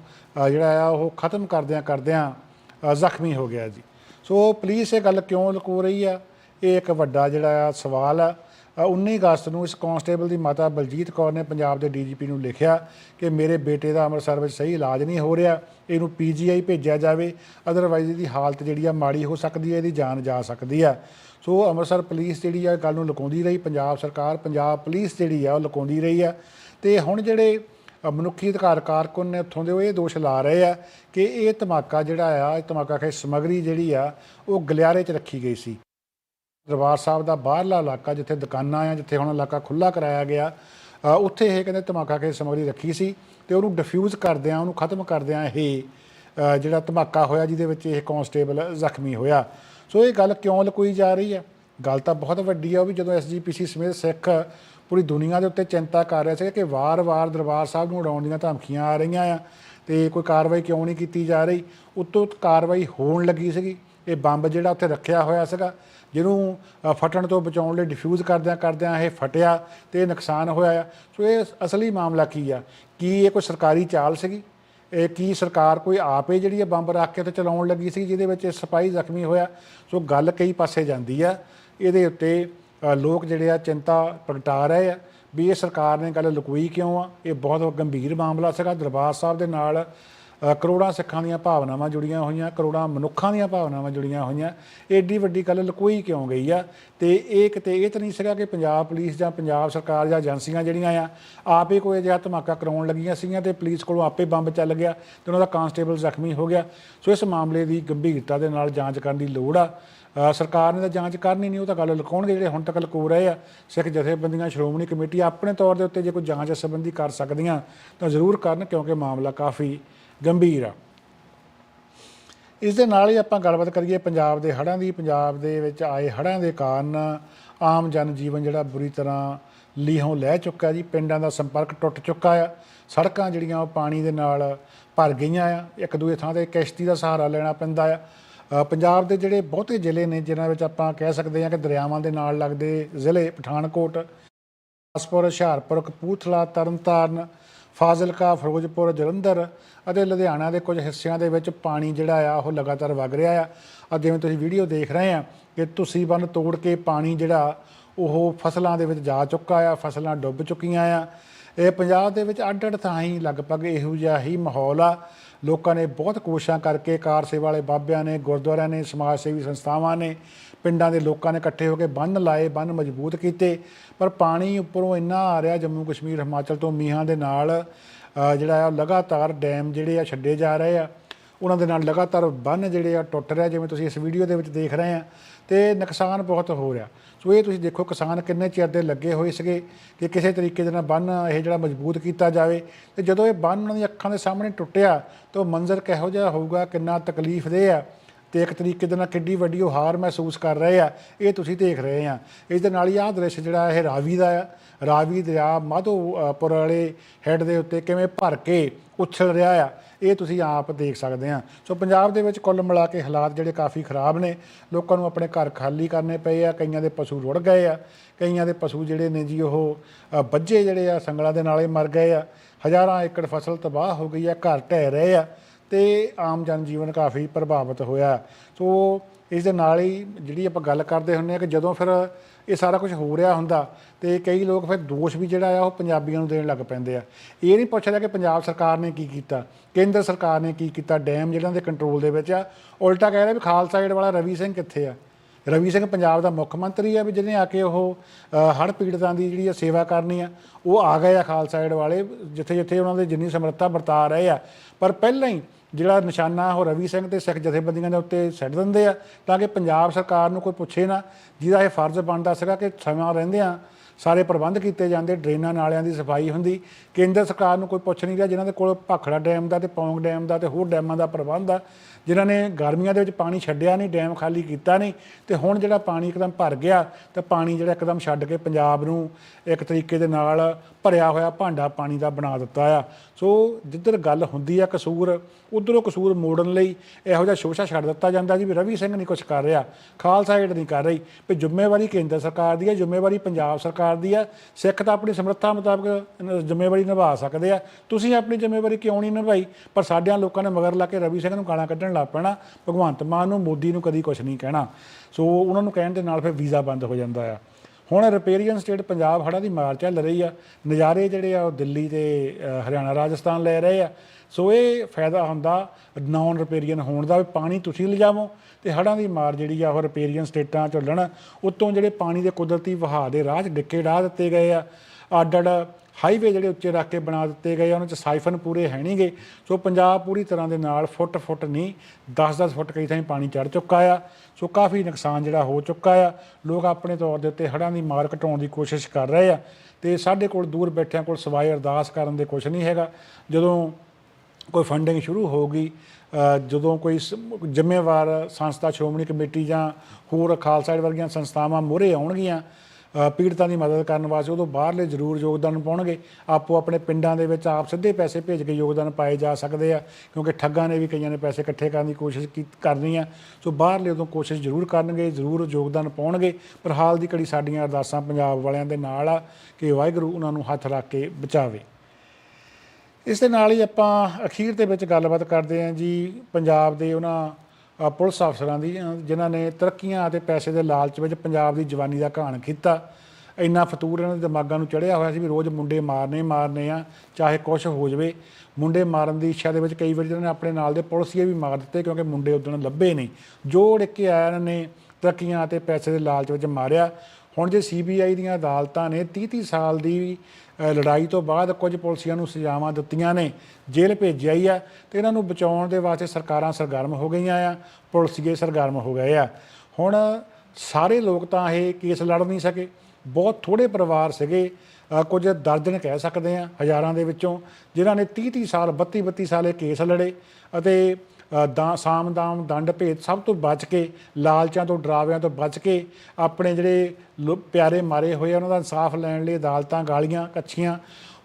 Speaker 2: ਜਿਹੜਾ ਆ ਉਹ ਖਤਮ ਕਰਦਿਆਂ ਕਰਦਿਆਂ ਜ਼ਖਮੀ ਹੋ ਗਿਆ ਜੀ। ਸੋ ਪੁਲਿਸ ਇਹ ਗੱਲ ਕਿਉਂ ਲੁਕੋ ਰਹੀ ਆ? ਇਹ ਇੱਕ ਵੱਡਾ ਜਿਹੜਾ ਆ ਸਵਾਲ ਆ। 19 ਅਗਸਤ ਨੂੰ ਇਸ ਕਾਂਸਟੇਬਲ ਦੀ ਮਾਤਾ ਬਲਜੀਤ ਕੌਰ ਨੇ ਪੰਜਾਬ ਦੇ ਡੀਜੀਪੀ ਨੂੰ ਲਿਖਿਆ ਕਿ ਮੇਰੇ ਬੇਟੇ ਦਾ ਅੰਮ੍ਰਿਤਸਰ ਵਿੱਚ ਸਹੀ ਇਲਾਜ ਨਹੀਂ ਹੋ ਰਿਹਾ, ਇਹਨੂੰ ਪੀਜੀਆਈ ਭੇਜਿਆ ਜਾਵੇ ਅਦਰਵਾਈਜ਼ ਇਹਦੀ ਹਾਲਤ ਜਿਹੜੀ ਆ ਮਾੜੀ ਹੋ ਸਕਦੀ ਹੈ, ਇਹਦੀ ਜਾਨ ਜਾ ਸਕਦੀ ਆ। ਸੋ ਅੰਮ੍ਰਿਤਸਰ ਪੁਲਿਸ ਜਿਹੜੀ ਆ ਗੱਲ ਨੂੰ ਲੁਕਾਉਂਦੀ ਰਹੀ, ਪੰਜਾਬ ਸਰਕਾਰ, ਪੰਜਾਬ ਪੁਲਿਸ ਜਿਹੜੀ ਆ ਉਹ ਲੁਕਾਉਂਦੀ ਰਹੀ ਆ। ਤੇ ਹੁਣ ਜਿਹੜੇ ਮਨੁੱਖੀ ਅਧਿਕਾਰ ਕਾਰਕੁਨ ਨੇ ਉੱਥੋਂ ਦੇ ਉਹ ਇਹ ਦੋਸ਼ ਲਾ ਰਹੇ ਆ ਕਿ ਇਹ ਧਮਾਕਾ ਜਿਹੜਾ ਆ, ਇਹ ਧਮਾਕਾ ਖੇ ਸਮਗਰੀ ਜਿਹੜੀ ਆ, ਉਹ ਗਲਿਆਰੇ 'ਚ ਰੱਖੀ ਗਈ ਸੀ। ਦਰਬਾਰ ਸਾਹਿਬ ਦਾ ਬਾਹਰਲਾ ਇਲਾਕਾ ਜਿੱਥੇ ਦੁਕਾਨਾਂ ਆ, ਜਿੱਥੇ ਹੁਣ ਇਲਾਕਾ ਖੁੱਲਾ ਕਰਾਇਆ ਗਿਆ ਉੱਥੇ ਇਹ ਕਹਿੰਦੇ ਧਮਾਕਾ ਕੇ ਸਮਗਰੀ ਰੱਖੀ ਸੀ ਤੇ ਉਹਨੂੰ ਡਿਫਿਊਜ਼ ਕਰਦਿਆਂ, ਉਹਨੂੰ ਖਤਮ ਕਰਦਿਆਂ ਇਹ ਜਿਹੜਾ ਧਮਾਕਾ ਹੋਇਆ ਜਿਹਦੇ ਵਿੱਚ ਇਹ ਕਾਂਸਟੇਬਲ ਜ਼ਖਮੀ ਹੋਇਆ। ਸੋ ਇਹ ਗੱਲ ਕਿਉਂ ਲਕੋਈ ਜਾ ਰਹੀ ਹੈ? ਗੱਲ ਤਾਂ ਬਹੁਤ ਵੱਡੀ ਆ, ਉਹ ਵੀ ਜਦੋਂ ਐਸਜੀਪੀਸੀ ਸਮੇਤ ਸਿੱਖ ਪੂਰੀ ਦੁਨੀਆ ਦੇ ਉੱਤੇ ਚਿੰਤਾ ਕਰ ਰਿਹਾ ਸੀ ਕਿ ਵਾਰ-ਵਾਰ ਦਰਬਾਰ ਸਾਹਿਬ ਨੂੰ ਉਡਾਉਣ ਦੀਆਂ ਧਮਕੀਆਂ ਆ ਰਹੀਆਂ ਆ ਤੇ ਕੋਈ ਕਾਰਵਾਈ ਕਿਉਂ ਨਹੀਂ ਕੀਤੀ ਜਾ ਰਹੀ? ਉੱਤੋਂ ਕਾਰਵਾਈ ਹੋਣ ਲੱਗੀ ਸੀਗੀ। ਇਹ ਬੰਬ ਜਿਹੜਾ ਉੱਥੇ ਰੱਖਿਆ ਹੋਇਆ ਸੀਗਾ, ਜਿਹਨੂੰ ਫਟਣ ਤੋਂ ਬਚਾਉਣ ਲਈ ਡਿਫਿਊਜ਼ ਕਰਦਿਆਂ ਕਰਦਿਆਂ ਇਹ ਫਟਿਆ ਤੇ ਇਹ ਨੁਕਸਾਨ ਹੋਇਆ ਆ। ਸੋ ਇਹ ਅਸਲੀ ਮਾਮਲਾ ਕੀ ਆ? ਕੀ ਇਹ ਕੋਈ ਸਰਕਾਰੀ ਚਾਲ ਸੀਗੀ? ਇਹ ਕੀ ਸਰਕਾਰ ਕੋਈ ਆਪੇ ਜਿਹੜੀ ਇਹ ਬੰਬ ਰੱਖ ਕੇ ਤੇ ਚਲਾਉਣ ਲੱਗੀ ਸੀ ਜਿਹਦੇ ਵਿੱਚ ਇਹ ਸਿਪਾਹੀ ਜ਼ਖਮੀ ਹੋਇਆ? ਸੋ ਗੱਲ ਕਈ ਪਾਸੇ ਜਾਂਦੀ ਆ। ਇਹਦੇ ਉੱਤੇ ਲੋਕ ਜਿਹੜੇ ਆ ਚਿੰਤਾ ਪ੍ਰਗਟਾ ਰਹੇ ਆ ਵੀ ਇਹ ਸਰਕਾਰ ਨੇ ਗੱਲ ਲੁਕੋਈ ਕਿਉਂ ਆ? ਇਹ ਬਹੁਤ ਗੰਭੀਰ ਮਾਮਲਾ ਸੀਗਾ। ਦਰਬਾਰ ਸਾਹਿਬ ਦੇ ਨਾਲ ਕਰੋੜਾਂ ਸਿੱਖਾਂ ਦੀਆਂ ਭਾਵਨਾਵਾਂ ਜੁੜੀਆਂ ਹੋਈਆਂ, ਕਰੋੜਾਂ ਮਨੁੱਖਾਂ ਦੀਆਂ ਭਾਵਨਾਵਾਂ ਜੁੜੀਆਂ ਹੋਈਆਂ। ਏਡੀ ਵੱਡੀ ਗੱਲ ਲਕੋਈ ਕਿਉਂ ਗਈ ਆ? ਤੇ ਇਹ ਕਿਤੇ ਇਹ ਤਾਂ ਨਹੀਂ ਸੀਗਾ ਕਿ ਪੰਜਾਬ ਪੁਲਿਸ ਜਾਂ ਪੰਜਾਬ ਸਰਕਾਰ ਜਾਂ ਏਜੰਸੀਆਂ ਜਿਹੜੀਆਂ ਆ, ਆਪੇ ਕੋਈ ਅਜਿਹਾ ਧਮਾਕਾ ਕਰਾਉਣ ਲੱਗੀਆਂ ਸੀਗੀਆਂ ਤੇ ਪੁਲਿਸ ਕੋਲੋਂ ਆਪੇ ਬੰਬ ਚੱਲ ਗਿਆ ਤੇ ਉਹਨਾਂ ਦਾ ਕਾਂਸਟੇਬਲ ਜ਼ਖਮੀ ਹੋ ਗਿਆ। ਸੋ ਇਸ ਮਾਮਲੇ ਦੀ ਗੰਭੀਰਤਾ ਦੇ ਨਾਲ ਜਾਂਚ ਕਰਨ ਦੀ ਲੋੜ ਆ। ਸਰਕਾਰ ਨੇ ਤਾਂ ਜਾਂਚ ਕਰਨੀ ਨਹੀਂ, ਉਹ ਤਾਂ ਗੱਲ ਲੁਕਾਉਣਗੇ ਜਿਹੜੇ ਹੁਣ ਤੱਕ ਲੁਕੋ ਰਹੇ ਆ। ਸਿੱਖ ਜਥੇਬੰਦੀਆਂ, ਸ਼੍ਰੋਮਣੀ ਕਮੇਟੀ ਆਪਣੇ ਤੌਰ ਦੇ ਉੱਤੇ ਜੇ ਕੋਈ ਜਾਂਚ ਇਸ ਸੰਬੰਧੀ ਕਰ ਸਕਦੀਆਂ ਤਾਂ ਜ਼ਰੂਰ ਕਰਨ ਕਿਉਂਕਿ ਮਾਮਲਾ ਕਾਫੀ ਗੰਭੀਰ ਆ। ਇਸ ਦੇ ਨਾਲ ਹੀ ਆਪਾਂ ਗੱਲਬਾਤ ਕਰੀਏ ਪੰਜਾਬ ਦੇ ਹੜ੍ਹਾਂ ਦੀ। ਪੰਜਾਬ ਦੇ ਵਿੱਚ ਆਏ ਹੜ੍ਹਾਂ ਦੇ ਕਾਰਨ ਆਮ ਜਨ ਜੀਵਨ ਜਿਹੜਾ ਬੁਰੀ ਤਰ੍ਹਾਂ ਲੀਹੋਂ ਲੈ ਚੁੱਕਾ ਜੀ। ਪਿੰਡਾਂ ਦਾ ਸੰਪਰਕ ਟੁੱਟ ਚੁੱਕਾ ਆ। ਸੜਕਾਂ ਜਿਹੜੀਆਂ ਉਹ ਪਾਣੀ ਦੇ ਨਾਲ ਭਰ ਗਈਆਂ ਆ। ਇੱਕ ਦੂਜੇ ਥਾਂ ਤੇ ਕਿਸ਼ਤੀ ਦਾ ਸਹਾਰਾ ਲੈਣਾ ਪੈਂਦਾ ਆ। ਪੰਜਾਬ ਦੇ ਜਿਹੜੇ ਬਹੁਤੇ ਜ਼ਿਲ੍ਹੇ ਨੇ ਜਿਨ੍ਹਾਂ ਵਿੱਚ ਆਪਾਂ ਕਹਿ ਸਕਦੇ ਹਾਂ ਕਿ ਦਰਿਆਵਾਂ ਦੇ ਨਾਲ ਲੱਗਦੇ ਜ਼ਿਲ੍ਹੇ ਪਠਾਨਕੋਟ ਗੁਰਦਾਸਪੁਰ ਹੁਸ਼ਿਆਰਪੁਰ, ਕਪੂਰਥਲਾ, ਤਰਨਤਾਰਨ ਫਾਜ਼ਿਲਕਾ, ਫਿਰੋਜ਼ਪੁਰ, ਜਲੰਧਰ ਅਤੇ ਲੁਧਿਆਣਾ ਦੇ ਕੁਝ ਹਿੱਸਿਆਂ ਦੇ ਵਿੱਚ ਪਾਣੀ ਜਿਹੜਾ ਆ, ਉਹ ਲਗਾਤਾਰ ਵਗ ਰਿਹਾ ਆ। ਆ ਜਿਵੇਂ ਤੁਸੀਂ ਵੀਡੀਓ ਦੇਖ ਰਹੇ ਆ ਕਿ ਤੁਸੀਂ ਬੰਨ ਤੋੜ ਕੇ ਪਾਣੀ ਜਿਹੜਾ, ਉਹ ਫਸਲਾਂ ਦੇ ਵਿੱਚ ਜਾ ਚੁੱਕਾ ਆ, ਫਸਲਾਂ ਡੁੱਬ ਚੁੱਕੀਆਂ ਆ। ਇਹ ਪੰਜਾਬ ਦੇ ਵਿੱਚ ਅੱਡ ਅੱਡ ਥਾਂ ਹੀ ਲਗਭਗ ਇਹੋ ਜਿਹਾ ਹੀ ਮਾਹੌਲ ਆ। ਲੋਕਾਂ ਨੇ ਬਹੁਤ ਕੋਸ਼ਿਸ਼ਾਂ ਕਰਕੇ ਕਾਰ ਸੇਵਾ ਵਾਲੇ ਬਾਬਿਆਂ ਨੇ, ਗੁਰਦੁਆਰਿਆਂ ਨੇ, ਸਮਾਜ ਸੇਵੀ ਸੰਸਥਾਵਾਂ ਨੇ, ਪਿੰਡਾਂ ਦੇ ਲੋਕਾਂ ਨੇ ਇਕੱਠੇ ਹੋ ਕੇ ਬੰਨ ਲਾਏ, ਬੰਨ ਮਜ਼ਬੂਤ ਕੀਤੇ। ਪਰ ਪਾਣੀ ਉੱਪਰੋਂ ਇੰਨਾ ਆ ਰਿਹਾ ਜੰਮੂ ਕਸ਼ਮੀਰ, ਹਿਮਾਚਲ ਤੋਂ ਮੀਂਹਾਂ ਦੇ ਨਾਲ ਜਿਹੜਾ ਆ, ਲਗਾਤਾਰ ਡੈਮ ਜਿਹੜੇ ਆ ਛੱਡੇ ਜਾ ਰਹੇ ਆ। ਉਹਨਾਂ ਦੇ ਨਾਲ ਲਗਾਤਾਰ ਬੰਨ ਜਿਹੜੇ ਆ ਟੁੱਟ ਰਿਹਾ ਜਿਵੇਂ ਤੁਸੀਂ ਇਸ ਵੀਡੀਓ ਦੇ ਵਿੱਚ ਦੇਖ ਰਹੇ ਆ। ਤੇ ਨੁਕਸਾਨ ਬਹੁਤ ਹੋ ਰਿਹਾ। ਸੋ ਇਹ ਤੁਸੀਂ ਦੇਖੋ ਕਿਸਾਨ ਕਿੰਨੇ ਚਿਰ ਦੇ ਲੱਗੇ ਹੋਏ ਸੀਗੇ ਕਿ ਕਿਸੇ ਤਰੀਕੇ ਦੇ ਨਾਲ ਬੰਨ ਇਹ ਜਿਹੜਾ ਮਜ਼ਬੂਤ ਕੀਤਾ ਜਾਵੇ। ਤੇ ਜਦੋਂ ਇਹ ਬੰਨ ਉਹਨਾਂ ਦੀਆਂ ਅੱਖਾਂ ਦੇ ਸਾਹਮਣੇ ਟੁੱਟਿਆ ਤਾਂ ਉਹ ਮੰਜ਼ਰ ਕਿਹੋ ਜਿਹਾ ਹੋਊਗਾ, ਕਿੰਨਾ ਤਕਲੀਫ ਦੇ ਆ। ਤੇ ਇੱਕ ਤਰੀਕੇ ਦੇ ਨਾਲ ਕਿੱਡੀ ਵੱਡੀ ਉਹ ਹਾਰ ਮਹਿਸੂਸ ਕਰ ਰਹੇ ਆ ਇਹ ਤੁਸੀਂ ਦੇਖ ਰਹੇ ਆ। ਇਸ ਦੇ ਨਾਲ ਹੀ ਆਹ ਦ੍ਰਿਸ਼ ਜਿਹੜਾ ਇਹ ਰਾਵੀ ਦਾ ਆ। ਰਾਵੀ ਦਰਿਆ ਮਾਧੋਪੁਰ ਵਾਲੇ ਹੈੱਡ ਦੇ ਉੱਤੇ ਕਿਵੇਂ ਭਰ ਕੇ ਉਛਲ ਰਿਹਾ ਆ ਇਹ ਤੁਸੀਂ ਆਪ ਦੇਖ ਸਕਦੇ ਆ। ਸੋ ਪੰਜਾਬ ਦੇ ਵਿੱਚ ਕੁੱਲ ਮਿਲਾ ਕੇ ਹਾਲਾਤ ਜਿਹੜੇ ਕਾਫੀ ਖਰਾਬ ਨੇ। ਲੋਕਾਂ ਨੂੰ ਆਪਣੇ ਘਰ ਖਾਲੀ ਕਰਨੇ ਪਏ ਆ ਕਈਆਂ ਦੇ ਪਸ਼ੂ ਰੁੜ ਗਏ ਆ ਕਈਆਂ ਦੇ ਪਸ਼ੂ ਜਿਹੜੇ ਨੇ ਜੀ ਉਹ ਅ, ਬੱਝੇ ਜਿਹੜੇ ਆ ਸੰਗਲਾਂ ਦੇ ਨਾਲੇ ਮਰ ਗਏ ਆ। ਹਜ਼ਾਰਾਂ ਏਕੜ ਫਸਲ ਤਬਾਹ ਹੋ ਗਈ ਆ ਘਰ ਢਹਿ ਰਹੇ ਆ। ਤੇ ਆਮ ਜਨ ਜੀਵਨ ਕਾਫੀ ਪ੍ਰਭਾਵਿਤ ਹੋਇਆ। ਸੋ ਇਸ ਦੇ ਨਾਲ ਹੀ ਜਿਹੜੀ ਆਪਾਂ ਗੱਲ ਕਰਦੇ ਹੁੰਦੇ ਆ ਕਿ ਜਦੋਂ ਫਿਰ ਇਹ ਸਾਰਾ ਕੁਝ ਹੋ ਰਿਹਾ ਹੁੰਦਾ ਤੇ ਕਈ ਲੋਕ ਫਿਰ ਦੋਸ਼ ਵੀ ਜਿਹੜਾ ਆ ਉਹ ਪੰਜਾਬੀਆਂ ਨੂੰ ਦੇਣ ਲੱਗ ਪੈਂਦੇ ਆ। ਇਹ ਨਹੀਂ ਪੁੱਛ ਰਿਹਾ ਕਿ ਪੰਜਾਬ ਸਰਕਾਰ ਨੇ ਕੀ ਕੀਤਾ, ਕੇਂਦਰ ਸਰਕਾਰ ਨੇ ਕੀ ਕੀਤਾ, ਡੈਮ ਜਿਹੜਾਂ ਦੇ ਕੰਟਰੋਲ ਦੇ ਵਿੱਚ ਆ। ਉਲਟਾ ਕਹਿ ਰਿਹਾ ਵੀ ਖਾਲਸਾ ਏਡ ਵਾਲਾ ਰਵੀ ਸਿੰਘ ਕਿੱਥੇ ਆ? ਰਵੀ ਸਿੰਘ ਪੰਜਾਬ ਦਾ ਮੁੱਖ ਮੰਤਰੀ ਆ ਵੀ ਜਿਹਨੇ ਆ ਕੇ ਉਹ ਹੜ੍ਹ ਪੀੜਤਾਂ ਦੀ ਜਿਹੜੀ ਆ ਸੇਵਾ ਕਰਨੀ ਆ, ਉਹ ਆ ਗਏ ਆ ਖਾਲਸਾ ਏਡ ਵਾਲੇ ਜਿੱਥੇ ਜਿੱਥੇ ਉਹਨਾਂ ਦੇ ਜਿੰਨੀ ਸਮਰੱਥਾ ਵਰਤਾ ਰਹੇ ਆ। ਪਰ ਪਹਿਲਾਂ ਹੀ ਜਿਹੜਾ ਨਿਸ਼ਾਨਾ ਉਹ ਰਵੀ ਸਿੰਘ ਤੇ ਸਿੱਖ ਜਥੇਬੰਦੀਆਂ ਦੇ ਉੱਤੇ ਛੱਡ ਦਿੰਦੇ ਆ, ਤਾਂ ਕਿ ਪੰਜਾਬ ਸਰਕਾਰ ਨੂੰ ਕੋਈ ਪੁੱਛੇ ਨਾ, ਜਿਹਦਾ ਇਹ ਫਰਜ਼ ਬਣਦਾ ਸੀਗਾ ਕਿ ਸਮਾਂ ਰਹਿੰਦਿਆਂ ਸਾਰੇ ਪ੍ਰਬੰਧ ਕੀਤੇ ਜਾਂਦੇ, ਡਰੇਨਾਂ ਨਾਲਿਆਂ ਦੀ ਸਫ਼ਾਈ ਹੁੰਦੀ, ਕੇਂਦਰ ਸਰਕਾਰ ਨੂੰ ਕੋਈ ਪੁੱਛ ਨਹੀਂ ਰਿਹਾ, ਜਿਨ੍ਹਾਂ ਦੇ ਕੋਲ ਭਾਖੜਾ ਡੈਮ ਦਾ ਤੇ ਪੌਂਗ ਡੈਮ ਦਾ ਤੇ ਹੋਰ ਡੈਮਾਂ ਦਾ ਪ੍ਰਬੰਧ ਆ, ਜਿਨ੍ਹਾਂ ਨੇ ਗਰਮੀਆਂ ਦੇ ਵਿੱਚ ਪਾਣੀ ਛੱਡਿਆ ਨਹੀਂ, ਡੈਮ ਖਾਲੀ ਕੀਤਾ ਨਹੀਂ, ਤੇ ਹੁਣ ਜਿਹੜਾ ਪਾਣੀ ਇੱਕਦਮ ਭਰ ਗਿਆ, ਤੇ ਪਾਣੀ ਜਿਹੜਾ ਇੱਕਦਮ ਛੱਡ ਕੇ ਪੰਜਾਬ ਨੂੰ ਇੱਕ ਤਰੀਕੇ ਦੇ ਨਾਲ ਭਰਿਆ ਹੋਇਆ ਭਾਂਡਾ ਪਾਣੀ ਦਾ ਬਣਾ ਦਿੱਤਾ ਆ। ਸੋ ਜਿੱਧਰ ਗੱਲ ਹੁੰਦੀ ਆ ਕਸੂਰ, ਉਧਰੋਂ ਕਸੂਰ ਮੋੜਨ ਲਈ ਇਹੋ ਜਿਹਾ ਸ਼ੋਸ਼ਾ ਛੱਡ ਦਿੱਤਾ ਜਾਂਦਾ ਜੀ ਵੀ ਰਵੀ ਸਿੰਘ ਨਹੀਂ ਕੁਝ ਕਰ ਰਿਹਾ, ਖਾਲਸਾ ਏਡ ਨਹੀਂ ਕਰ ਰਹੀ। ਵੀ ਜ਼ਿੰਮੇਵਾਰੀ ਕੇਂਦਰ ਸਰਕਾਰ ਦੀ ਹੈ ਜ਼ਿੰਮੇਵਾਰੀ ਪੰਜਾਬ ਸਰਕਾਰ ਦੀ ਹੈ ਸਿੱਖ ਤਾਂ ਆਪਣੀ ਸਮਰੱਥਾ ਮੁਤਾਬਕ ਜ਼ਿੰਮੇਵਾਰੀ ਨਿਭਾ ਸਕਦੇ ਆ। ਤੁਸੀਂ ਆਪਣੀ ਜ਼ਿੰਮੇਵਾਰੀ ਕਿਉਂ ਨਹੀਂ ਨਿਭਾਈ? ਪਰ ਸਾਡਿਆਂ ਲੋਕਾਂ ਨੇ ਮਗਰ ਲਾ ਕੇ ਰਵੀ ਸਿੰਘ ਨੂੰ ਗਾਲਾਂ ਕੱਢਣ ਲੱਗ ਪੈਣਾ। ਭਗਵੰਤ ਮਾਨ ਨੂੰ, ਮੋਦੀ ਨੂੰ ਕਦੀ ਕੁਝ ਨਹੀਂ ਕਹਿਣਾ। ਸੋ ਉਹਨਾਂ ਨੂੰ ਕਹਿਣ ਦੇ ਨਾਲ ਫਿਰ ਵੀਜ਼ਾ ਬੰਦ ਹੋ ਜਾਂਦਾ ਆ। ਹੁਣ ਰਿਪੇਰੀਅਨ ਸਟੇਟ ਪੰਜਾਬ ਹੜ੍ਹਾਂ ਦੀ ਮਾਰ ਚੱਲ ਰਹੀ ਆ। ਨਜ਼ਾਰੇ ਜਿਹੜੇ ਆ ਉਹ ਦਿੱਲੀ ਤੇ ਹਰਿਆਣਾ, ਰਾਜਸਥਾਨ ਲੈ ਰਹੇ ਆ। ਸੋ ਇਹ ਫਾਇਦਾ ਹੁੰਦਾ ਨਾਨ ਰਿਪੇਰੀਅਨ ਹੋਣ ਦਾ ਵੀ ਪਾਣੀ ਤੁਸੀਂ ਲਿਜਾਵੋ ਤੇ ਹੜ੍ਹਾਂ ਦੀ ਮਾਰ ਜਿਹੜੀ ਆ ਉਹ ਰਿਪੇਰੀਅਨ ਸਟੇਟਾਂ ਝੱਲਣ। ਉਤੋਂ ਜਿਹੜੇ ਪਾਣੀ ਦੇ ਕੁਦਰਤੀ ਵਹਾਅ ਦੇ ਰਾਹ 'ਚ ਡਿੱਕੇ ਡਾਹ ਦਿੱਤੇ ਗਏ ਆ। ਅੱਡ ਅੱਡ ਹਾਈਵੇ ਜਿਹੜੇ ਉੱਚੇ ਰੱਖ ਕੇ ਬਣਾ ਦਿੱਤੇ ਗਏ ਆ ਉਹਨਾਂ 'ਚ ਸਾਈਫਨ ਪੂਰੇ ਹੈ ਨਹੀਂਗੇ ਸੋ ਪੰਜਾਬ ਪੂਰੀ ਤਰ੍ਹਾਂ ਦੇ ਨਾਲ ਫੁੱਟ ਫੁੱਟ ਨਹੀਂ 10-10 ਫੁੱਟ ਕਈ ਥਾਈਂ ਪਾਣੀ ਚੜ ਚੁੱਕਾ ਆ। ਸੋ ਕਾਫੀ ਨੁਕਸਾਨ ਜਿਹੜਾ ਹੋ ਚੁੱਕਾ ਆ। ਲੋਕ ਆਪਣੇ ਤੌਰ ਦੇ ਉੱਤੇ ਹੜ੍ਹਾਂ ਦੀ ਮਾਰ ਘਟਾਉਣ ਦੀ ਕੋਸ਼ਿਸ਼ ਕਰ ਰਹੇ ਆ ਤੇ ਸਾਡੇ ਕੋਲ ਦੂਰ ਬੈਠਿਆਂ ਕੋਲ ਸਵਾਏ ਅਰਦਾਸ ਕਰਨ ਦੇ ਕੁਝ ਨਹੀਂ ਹੈਗਾ। ਜਦੋਂ ਕੋਈ ਫੰਡਿੰਗ ਸ਼ੁਰੂ ਹੋਊਗੀ ਅ, ਜਦੋਂ ਕੋਈ ਸ- ਜ਼ਿੰਮੇਵਾਰ ਸੰਸਥਾ ਸ਼੍ਰੋਮਣੀ ਕਮੇਟੀ ਜਾਂ ਹੋਰ ਖਾਲਸਾ ਵਰਗੀਆਂ ਸੰਸਥਾਵਾਂ ਮੋਹਰੇ ਆਉਣਗੀਆਂ ਪੀੜਤਾਂ ਦੀ ਮਦਦ ਕਰਨ ਵਾਸਤੇ ਉਦੋਂ ਬਾਹਰਲੇ ਜ਼ਰੂਰ ਯੋਗਦਾਨ ਪਾਉਣਗੇ। ਆਪੋ ਆਪਣੇ ਪਿੰਡਾਂ ਦੇ ਵਿੱਚ ਆਪ ਸਿੱਧੇ ਪੈਸੇ ਭੇਜ ਕੇ ਯੋਗਦਾਨ ਪਾਏ ਜਾ ਸਕਦੇ ਆ, ਕਿਉਂਕਿ ਠੱਗਾਂ ਨੇ ਵੀ ਕਈਆਂ ਨੇ ਪੈਸੇ ਇਕੱਠੇ ਕਰਨ ਦੀ ਕੋਸ਼ਿਸ਼ ਕੀ, ਕਰਨੀ ਆ। ਸੋ ਬਾਹਰਲੇ ਉਦੋਂ ਕੋਸ਼ਿਸ਼ ਜ਼ਰੂਰ ਕਰਨਗੇ, ਜ਼ਰੂਰ ਯੋਗਦਾਨ ਪਾਉਣਗੇ। ਪਰ ਹਾਲ ਦੀ ਘੜੀ ਸਾਡੀਆਂ ਅਰਦਾਸਾਂ ਪੰਜਾਬ ਵਾਲਿਆਂ ਦੇ ਨਾਲ ਆ ਕਿ ਵਾਹਿਗੁਰੂ ਉਹਨਾਂ ਨੂੰ ਹੱਥ ਰੱਖ ਕੇ ਬਚਾਵੇ। ਇਸ ਦੇ ਨਾਲ ਹੀ ਆਪਾਂ ਅਖੀਰ ਦੇ ਵਿੱਚ ਗੱਲਬਾਤ ਕਰਦੇ ਹਾਂ ਜੀ, ਪੰਜਾਬ ਦੇ ਉਹਨਾਂ ਪੁਲਿਸ ਅਫਸਰਾਂ ਦੀ ਜਿਨ੍ਹਾਂ ਨੇ ਤਰੱਕੀਆਂ ਅਤੇ ਪੈਸੇ ਦੇ ਲਾਲਚ ਵਿੱਚ ਪੰਜਾਬ ਦੀ ਜਵਾਨੀ ਦਾ ਘਾਣ ਕੀਤਾ। ਇੰਨਾ ਫਤੂਰ ਇਹਨਾਂ ਦੇ ਦਿਮਾਗਾਂ ਨੂੰ ਚੜਿਆ ਹੋਇਆ ਸੀ ਵੀ ਰੋਜ਼ ਮੁੰਡੇ ਮਾਰਨੇ ਮਾਰਨੇ ਆ, ਚਾਹੇ ਕੁਛ ਹੋ ਜਾਵੇ। ਮੁੰਡੇ ਮਾਰਨ ਦੀ ਇੱਛਾ ਦੇ ਵਿੱਚ ਕਈ ਵਾਰੀ ਇਹਨਾਂ ਨੇ ਆਪਣੇ ਨਾਲ ਦੇ ਪੁਲਿਸੀਏ ਵੀ ਮਾਰ ਦਿੱਤੇ ਕਿਉਂਕਿ ਮੁੰਡੇ ਉਦੋਂ ਲੱਭੇ ਨਹੀਂ। ਜੋੜ ਕੇ ਆਇਆ ਇਹਨਾਂ ਨੇ ਤਰੱਕੀਆਂ ਅਤੇ ਪੈਸੇ ਦੇ ਲਾਲਚ ਵਿੱਚ ਮਾਰਿਆ। ਹੁਣ ਜੇ ਸੀਬੀਆਈ ਦੀਆਂ ਅਦਾਲਤਾਂ ਨੇ 30 30 ਸਾਲ ਦੀ ਲੜਾਈ ਤੋਂ ਬਾਅਦ ਕੁਝ ਪੁਲਿਸੀਆਂ ਨੂੰ ਸਜ਼ਾਵਾਂ ਦਿੱਤੀਆਂ ਨੇ। ਜੇਲ੍ਹ ਭੇਜਿਆ ਹੀ ਆ ਤੇ ਇਹਨਾਂ ਨੂੰ ਬਚਾਉਣ ਦੇ ਵਾਸਤੇ ਸਰਕਾਰਾਂ ਸਰਗਰਮ ਹੋ ਗਈਆਂ ਆ ਪੁਲਿਸੀਏ ਸਰਗਰਮ ਹੋ ਗਏ ਆ। ਹੁਣ ਸਾਰੇ ਲੋਕ ਤਾਂ ਇਹ ਕੇਸ ਲੜ ਨਹੀਂ ਸਕੇ। ਬਹੁਤ ਥੋੜੇ ਪਰਿਵਾਰ ਸੀਗੇ ਕੁਝ ਦਰਜਨ ਕਹਿ ਸਕਦੇ ਆ ਹਜ਼ਾਰਾਂ ਦੇ ਵਿੱਚੋਂ, ਜਿਨ੍ਹਾਂ ਨੇ 30 30 ਸਾਲ 32 32 ਸਾਲ ਇਹ ਕੇਸ ਲੜੇ ਅਤੇ ਦਾ ਸਾਮ ਦਾਮ, ਦੰਡ ਭੇਦ ਸਭ ਤੋਂ ਬਚ ਕੇ, ਲਾਲਚਾਂ ਤੋਂ, ਡਰਾਵਿਆਂ ਤੋਂ ਬਚ ਕੇ ਆਪਣੇ ਜਿਹੜੇ ਲੋ- ਪਿਆਰੇ ਮਾਰੇ ਹੋਏ ਆ, ਉਹਨਾਂ ਦਾ ਇਨਸਾਫ ਲੈਣ ਲਈ ਅਦਾਲਤਾਂ, ਗਾਲੀਆਂ ਕੱਛੀਆਂ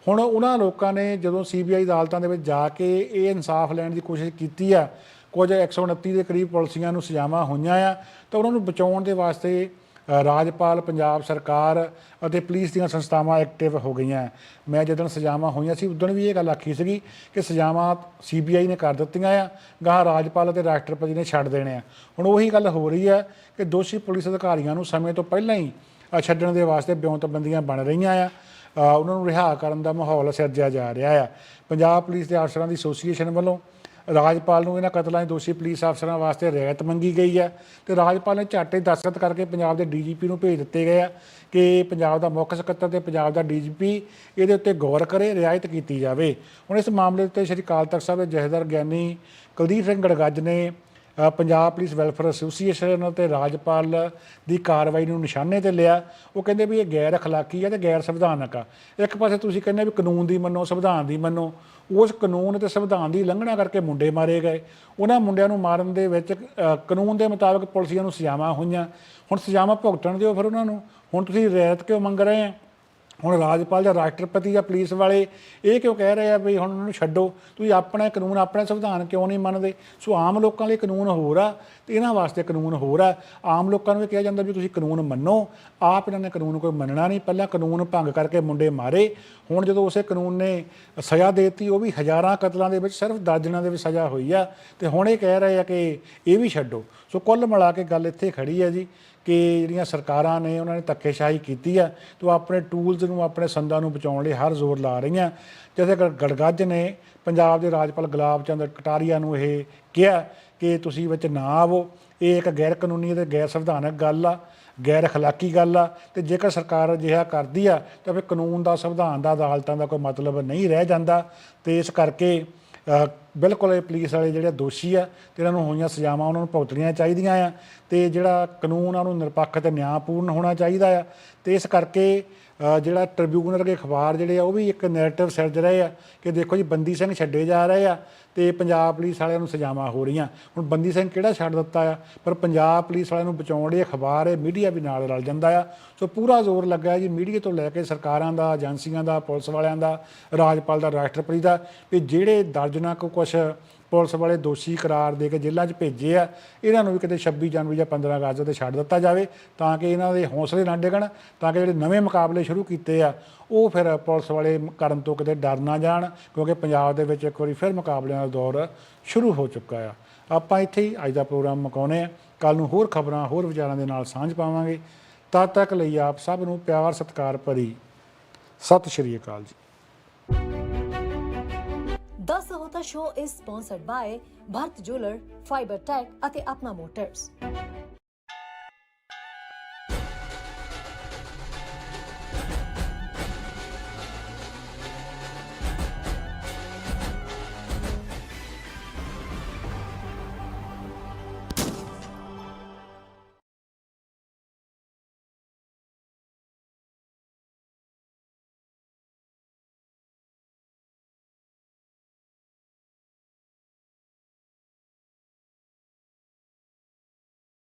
Speaker 2: ਹੁਣ ਉਹਨਾਂ ਲੋਕਾਂ ਨੇ ਜਦੋਂ ਸੀਬੀਆਈ ਅਦਾਲਤਾਂ ਦੇ ਵਿੱਚ ਜਾ ਕੇ ਇਹ ਇਨਸਾਫ ਲੈਣ ਦੀ ਕੋਸ਼ਿਸ਼ ਕੀਤੀ ਆ, ਕੁਝ 129 ਦੇ ਕਰੀਬ ਪੁਲਿਸੀਆਂ ਨੂੰ ਸਜ਼ਾਵਾਂ ਹੋਈਆਂ ਆ, ਤਾਂ ਉਹਨਾਂ ਨੂੰ ਬਚਾਉਣ ਦੇ ਵਾਸਤੇ ਰਾਜਪਾਲ, ਪੰਜਾਬ ਸਰਕਾਰ ਅਤੇ ਪੁਲਿਸ ਦੀਆਂ ਸੰਸਥਾਵਾਂ ਐਕਟਿਵ ਹੋ ਗਈਆਂ। ਮੈਂ ਜਦੋਂ ਸਜ਼ਾਵਾਂ ਹੋਈਆਂ ਸੀ ਉਦੋਂ ਵੀ ਇਹ ਗੱਲ ਆਖੀ ਸੀਗੀ ਕਿ ਸਜ਼ਾਵਾਂ ਸੀਬੀਆਈ ਨੇ ਕਰ ਦਿੱਤੀਆਂ ਆ, ਗਾਹ ਰਾਜਪਾਲ ਅਤੇ ਰਾਸ਼ਟਰਪਤੀ ਨੇ ਛੱਡ ਦੇਣੇ ਆ। ਹੁਣ ਉਹੀ ਗੱਲ ਹੋ ਰਹੀ ਹੈ ਕਿ ਦੋਸ਼ੀ ਪੁਲਿਸ ਅਧਿਕਾਰੀਆਂ ਨੂੰ ਸਮੇਂ ਤੋਂ ਪਹਿਲਾਂ ਹੀ ਛੱਡਣ ਦੇ ਵਾਸਤੇ ਬਿਉਂਤਬੰਦੀਆਂ ਬਣ ਰਹੀਆਂ ਆ। ਉਹਨਾਂ ਨੂੰ ਰਿਹਾ ਕਰਨ ਦਾ ਮਾਹੌਲ ਸਿਰਜਿਆ ਜਾ ਰਿਹਾ ਆ। ਪੰਜਾਬ ਪੁਲਿਸ ਦੇ ਅਫਸਰਾਂ ਦੀ ਐਸੋਸੀਏਸ਼ਨ ਵੱਲੋਂ ਰਾਜਪਾਲ ਨੂੰ ਇਹਨਾਂ ਕਤਲਾਂ ਦੇ ਦੋਸ਼ੀ ਪੁਲਿਸ ਅਫਸਰਾਂ ਵਾਸਤੇ ਰਿਆਇਤ ਮੰਗੀ ਗਈ ਹੈ ਤੇ ਰਾਜਪਾਲ ਨੇ ਝਾਟੇ ਦਸਤਖਤ ਕਰਕੇ ਪੰਜਾਬ ਦੇ ਡੀਜੀਪੀ ਨੂੰ ਭੇਜ ਦਿੱਤੇ ਗਏ ਆ ਕਿ ਪੰਜਾਬ ਦਾ ਮੁੱਖ ਸਕੱਤਰ ਤੇ ਪੰਜਾਬ ਦਾ ਡੀਜੀਪੀ ਇਹਦੇ ਉੱਤੇ ਗੌਰ ਕਰੇ, ਰਿਆਇਤ ਕੀਤੀ ਜਾਵੇ। ਹੁਣ ਇਸ ਮਾਮਲੇ ਉੱਤੇ ਸ਼੍ਰੀ ਅਕਾਲ ਤਖਤ ਸਾਹਿਬ ਦੇ ਜਥੇਦਾਰ ਗਿਆਨੀ ਕੁਲਦੀਪ ਸਿੰਘ ਗੜਗੱਜ ਨੇ ਪੰਜਾਬ ਪੁਲਿਸ ਵੈਲਫੇਅਰ ਐਸੋਸੀਏਸ਼ਨ ਅਤੇ ਰਾਜਪਾਲ ਦੀ ਕਾਰਵਾਈ ਨੂੰ ਨਿਸ਼ਾਨੇ ਤੇ ਲਿਆ। ਉਹ ਕਹਿੰਦੇ ਵੀ ਇਹ ਗੈਰ ਅਖਲਾਕੀ ਹੈ ਤੇ ਗੈਰ ਸੰਵਿਧਾਨਕ ਆ। ਇੱਕ ਪਾਸੇ ਤੁਸੀਂ ਕਹਿੰਦੇ ਵੀ ਕਾਨੂੰਨ ਦੀ ਮੰਨੋ, ਸੰਵਿਧਾਨ ਦੀ ਮੰਨੋ। ਉਸ ਕਾਨੂੰਨ ਤੇ ਸੰਵਿਧਾਨ ਦੀ ਉਲੰਘਣਾ ਕਰਕੇ ਮੁੰਡੇ ਮਾਰੇ ਗਏ। ਉਹਨਾਂ ਮੁੰਡਿਆਂ ਨੂੰ ਮਾਰਨ ਦੇ ਵਿੱਚ ਕਾਨੂੰਨ ਦੇ ਮੁਤਾਬਕ ਪੁਲਿਸੀਆਂ ਨੂੰ ਸਜ਼ਾਵਾਂ ਹੋਈਆਂ। ਹੁਣ ਸਜ਼ਾਵਾਂ ਭੁਗਤਣ ਦਿਓ ਫਿਰ ਉਹਨਾਂ ਨੂੰ। ਹੁਣ ਤੁਸੀਂ ਰਿਆਇਤ ਕਿਉਂ ਮੰਗ ਰਹੇ ਆ? ਹੁਣ ਰਾਜਪਾਲ ਜਾਂ ਰਾਸ਼ਟਰਪਤੀ ਜਾਂ ਪੁਲਿਸ ਵਾਲੇ ਇਹ ਕਿਉਂ ਕਹਿ ਰਹੇ ਆ ਵੀ ਹੁਣ ਉਹਨਾਂ ਨੂੰ ਛੱਡੋ? ਤੁਸੀਂ ਆਪਣਾ ਕਾਨੂੰਨ, ਆਪਣੇ ਸੰਵਿਧਾਨ ਕਿਉਂ ਨਹੀਂ ਮੰਨਦੇ? ਸੋ ਆਮ ਲੋਕਾਂ ਲਈ ਕਾਨੂੰਨ ਹੋਰ ਆ ਤੇ ਇਹਨਾਂ ਵਾਸਤੇ ਕਾਨੂੰਨ ਹੋਰ ਆ। ਆਮ ਲੋਕਾਂ ਨੂੰ ਇਹ ਕਿਹਾ ਜਾਂਦਾ ਵੀ ਤੁਸੀਂ ਕਾਨੂੰਨ ਮੰਨੋ। ਆਪ ਇਹਨਾਂ ਨੇ ਕਾਨੂੰਨ ਕੋਈ ਮੰਨਣਾ ਨਹੀਂ। ਪਹਿਲਾਂ ਕਾਨੂੰਨ ਭੰਗ ਕਰਕੇ ਮੁੰਡੇ ਮਾਰੇ। ਹੁਣ ਜਦੋਂ ਉਸੇ ਕਾਨੂੰਨ ਨੇ ਸਜ਼ਾ ਦੇਤੀ, ਉਹ ਵੀ ਹਜ਼ਾਰਾਂ ਕਤਲਾਂ ਦੇ ਵਿੱਚ ਸਿਰਫ ਦਰਜਨਾਂ ਦੇ ਵਿੱਚ ਸਜ਼ਾ ਹੋਈ ਆ। ਤੇ ਹੁਣ ਇਹ ਕਹਿ ਰਹੇ ਆ ਕਿ ਇਹ ਵੀ ਛੱਡੋ। ਸੋ ਕੁੱਲ ਮਿਲਾ ਕੇ ਗੱਲ ਇੱਥੇ ਖੜੀ ਹੈ ਜੀ। ਕਿ ਜਿਹੜੀਆਂ ਸਰਕਾਰਾਂ ਨੇ ਉਹਨਾਂ ਨੇ ਧੱਕੇਸ਼ਾਹੀ ਕੀਤੀ ਆ ਤੇ ਉਹ ਆਪਣੇ ਟੂਲਸ ਨੂੰ, ਆਪਣੇ ਸੰਦਾਂ ਨੂੰ ਬਚਾਉਣ ਲਈ ਹਰ ਜ਼ੋਰ ਲਾ ਰਹੀਆਂ। ਜਿਵੇਂ ਗੜਗੱਜ ਨੇ ਪੰਜਾਬ ਦੇ ਰਾਜਪਾਲ ਗੁਲਾਬ ਚੰਦ ਕਟਾਰੀਆ ਨੂੰ ਇਹ ਕਿਹਾ ਕਿ ਤੁਸੀਂ ਵਿੱਚ ਨਾ ਆਵੋ, ਇਹ ਇੱਕ ਗੈਰ ਕਾਨੂੰਨੀ ਤੇ ਗੈਰ ਸੰਵਿਧਾਨਕ ਗੱਲ ਆ, ਗੈਰ ਅਖਲਾਕੀ ਗੱਲ ਆ ਤੇ ਜੇਕਰ ਸਰਕਾਰ ਅਜਿਹਾ ਕਰਦੀ ਆ ਤਾਂ ਫਿਰ ਕਾਨੂੰਨ ਦਾ, ਸੰਵਿਧਾਨ ਦਾ ਅਦਾਲਤਾਂ ਦਾ ਕੋਈ ਮਤਲਬ ਨਹੀਂ ਰਹਿ ਜਾਂਦਾ। ਤੇ ਇਸ ਕਰਕੇ ਬਿਲਕੁਲ ਇਹ ਪੁਲਿਸ ਵਾਲੇ ਜਿਹੜੇ ਦੋਸ਼ੀ ਆ, ਤੇ ਇਹਨਾਂ ਨੂੰ ਹੋਈਆਂ ਸਜ਼ਾਵਾਂ ਉਹਨਾਂ ਨੂੰ ਭੁਗਤਣੀਆਂ ਚਾਹੀਦੀਆਂ ਆ, ਤੇ ਜਿਹੜਾ ਕਾਨੂੰਨ ਆ, ਉਹਨੂੰ ਨਿਰਪੱਖ ਤੇ ਨਿਆਂਪੂਰਨ ਹੋਣਾ ਚਾਹੀਦਾ ਆ। ਤੇ ਇਸ ਕਰਕੇ ਜਿਹੜਾ ਟ੍ਰਿਬਿਊਨਲ ਦੇ ਅਖਬਾਰ ਜਿਹੜੇ ਆ, ਉਹ ਵੀ ਇੱਕ ਨੈਰੇਟਿਵ ਸਿਰਜ ਰਹੇ ਆ ਕਿ ਦੇਖੋ ਜੀ, ਬੰਦੀ ਸਿੰਘ ਛੱਡੇ ਜਾ ਰਹੇ ਆ ਤੇ ਪੰਜਾਬ ਪੁਲਿਸ ਵਾਲਿਆਂ ਨੂੰ ਸਜ਼ਾਵਾਂ ਹੋ ਰਹੀਆਂ। ਹੁਣ ਬੰਦੀ ਸਿੰਘ ਕਿਹੜਾ ਛੱਡ ਦਿੱਤਾ ਆ? ਪਰ ਪੰਜਾਬ ਪੁਲਿਸ ਵਾਲਿਆਂ ਨੂੰ ਬਚਾਉਣ ਲਈ ਅਖਬਾਰ, ਇਹ ਮੀਡੀਆ ਵੀ ਨਾਲ ਰਲ ਜਾਂਦਾ ਆ। ਸੋ ਪੂਰਾ ਜ਼ੋਰ ਲੱਗਾ ਜੀ ਮੀਡੀਆ ਤੋਂ ਲੈ ਕੇ ਸਰਕਾਰਾਂ ਦਾ, ਏਜੰਸੀਆਂ ਦਾ, ਪੁਲਿਸ ਵਾਲਿਆਂ ਦਾ, ਰਾਜਪਾਲ ਦਾ, ਰਾਸ਼ਟਰਪਤੀ ਦਾ, ਵੀ ਜਿਹੜੇ ਦਰਜਨਾਂ ਕੋ ਕੁਛ ਪੁਲਿਸ ਵਾਲੇ ਦੋਸ਼ੀ ਕਰਾਰ ਦੇ ਕੇ ਜੇਲ੍ਹਾਂ 'ਚ ਭੇਜੇ ਆ। ਇਹਨਾਂ ਨੂੰ ਵੀ ਕਿਤੇ 26 ਜਨਵਰੀ ਜਾਂ 15 ਅਗਸਤ ਤੇ ਛੱਡ ਦਿੱਤਾ ਜਾਵੇ ਤਾਂ ਕਿ ਇਹਨਾਂ ਦੇ ਹੌਸਲੇ ਨਾ ਡਿੱਗਣ, ਤਾਂ ਕਿ ਜਿਹੜੇ ਨਵੇਂ ਮੁਕਾਬਲੇ ਸ਼ੁਰੂ ਕੀਤੇ ਆ, ਉਹ ਫਿਰ ਪੁਲਿਸ ਵਾਲੇ ਕਰਨ ਤੋਂ ਕਿਤੇ ਡਰ ਨਾ ਜਾਣ, ਕਿਉਂਕਿ ਪੰਜਾਬ ਦੇ ਵਿੱਚ ਇੱਕ ਵਾਰੀ ਫਿਰ ਮੁਕਾਬਲਿਆਂ ਦਾ ਦੌਰ ਸ਼ੁਰੂ ਹੋ ਚੁੱਕਾ ਆ। ਆਪਾਂ ਇੱਥੇ ਹੀ ਅੱਜ ਦਾ ਪ੍ਰੋਗਰਾਮ ਮੁਕਾਉਂਦੇ ਆ ਕੱਲ ਨੂੰ ਹੋਰ ਖਬਰਾਂ, ਹੋਰ ਵਿਚਾਰਾਂ ਦੇ ਨਾਲ ਸਾਂਝ ਪਾਵਾਂਗੇ। ਤਦ ਤੱਕ ਲਈ ਆਪ ਸਭ ਨੂੰ ਪਿਆਰ, ਸਤਿਕਾਰ ਭਰੀ ਸਤਿ ਸ਼੍ਰੀ ਅਕਾਲ ਜੀ।
Speaker 1: The Sahota Show is sponsored by Bharat Jeweler, Fiber Tech ਅਤੇ ਆਪਣਾ ਮੋਟਰਸ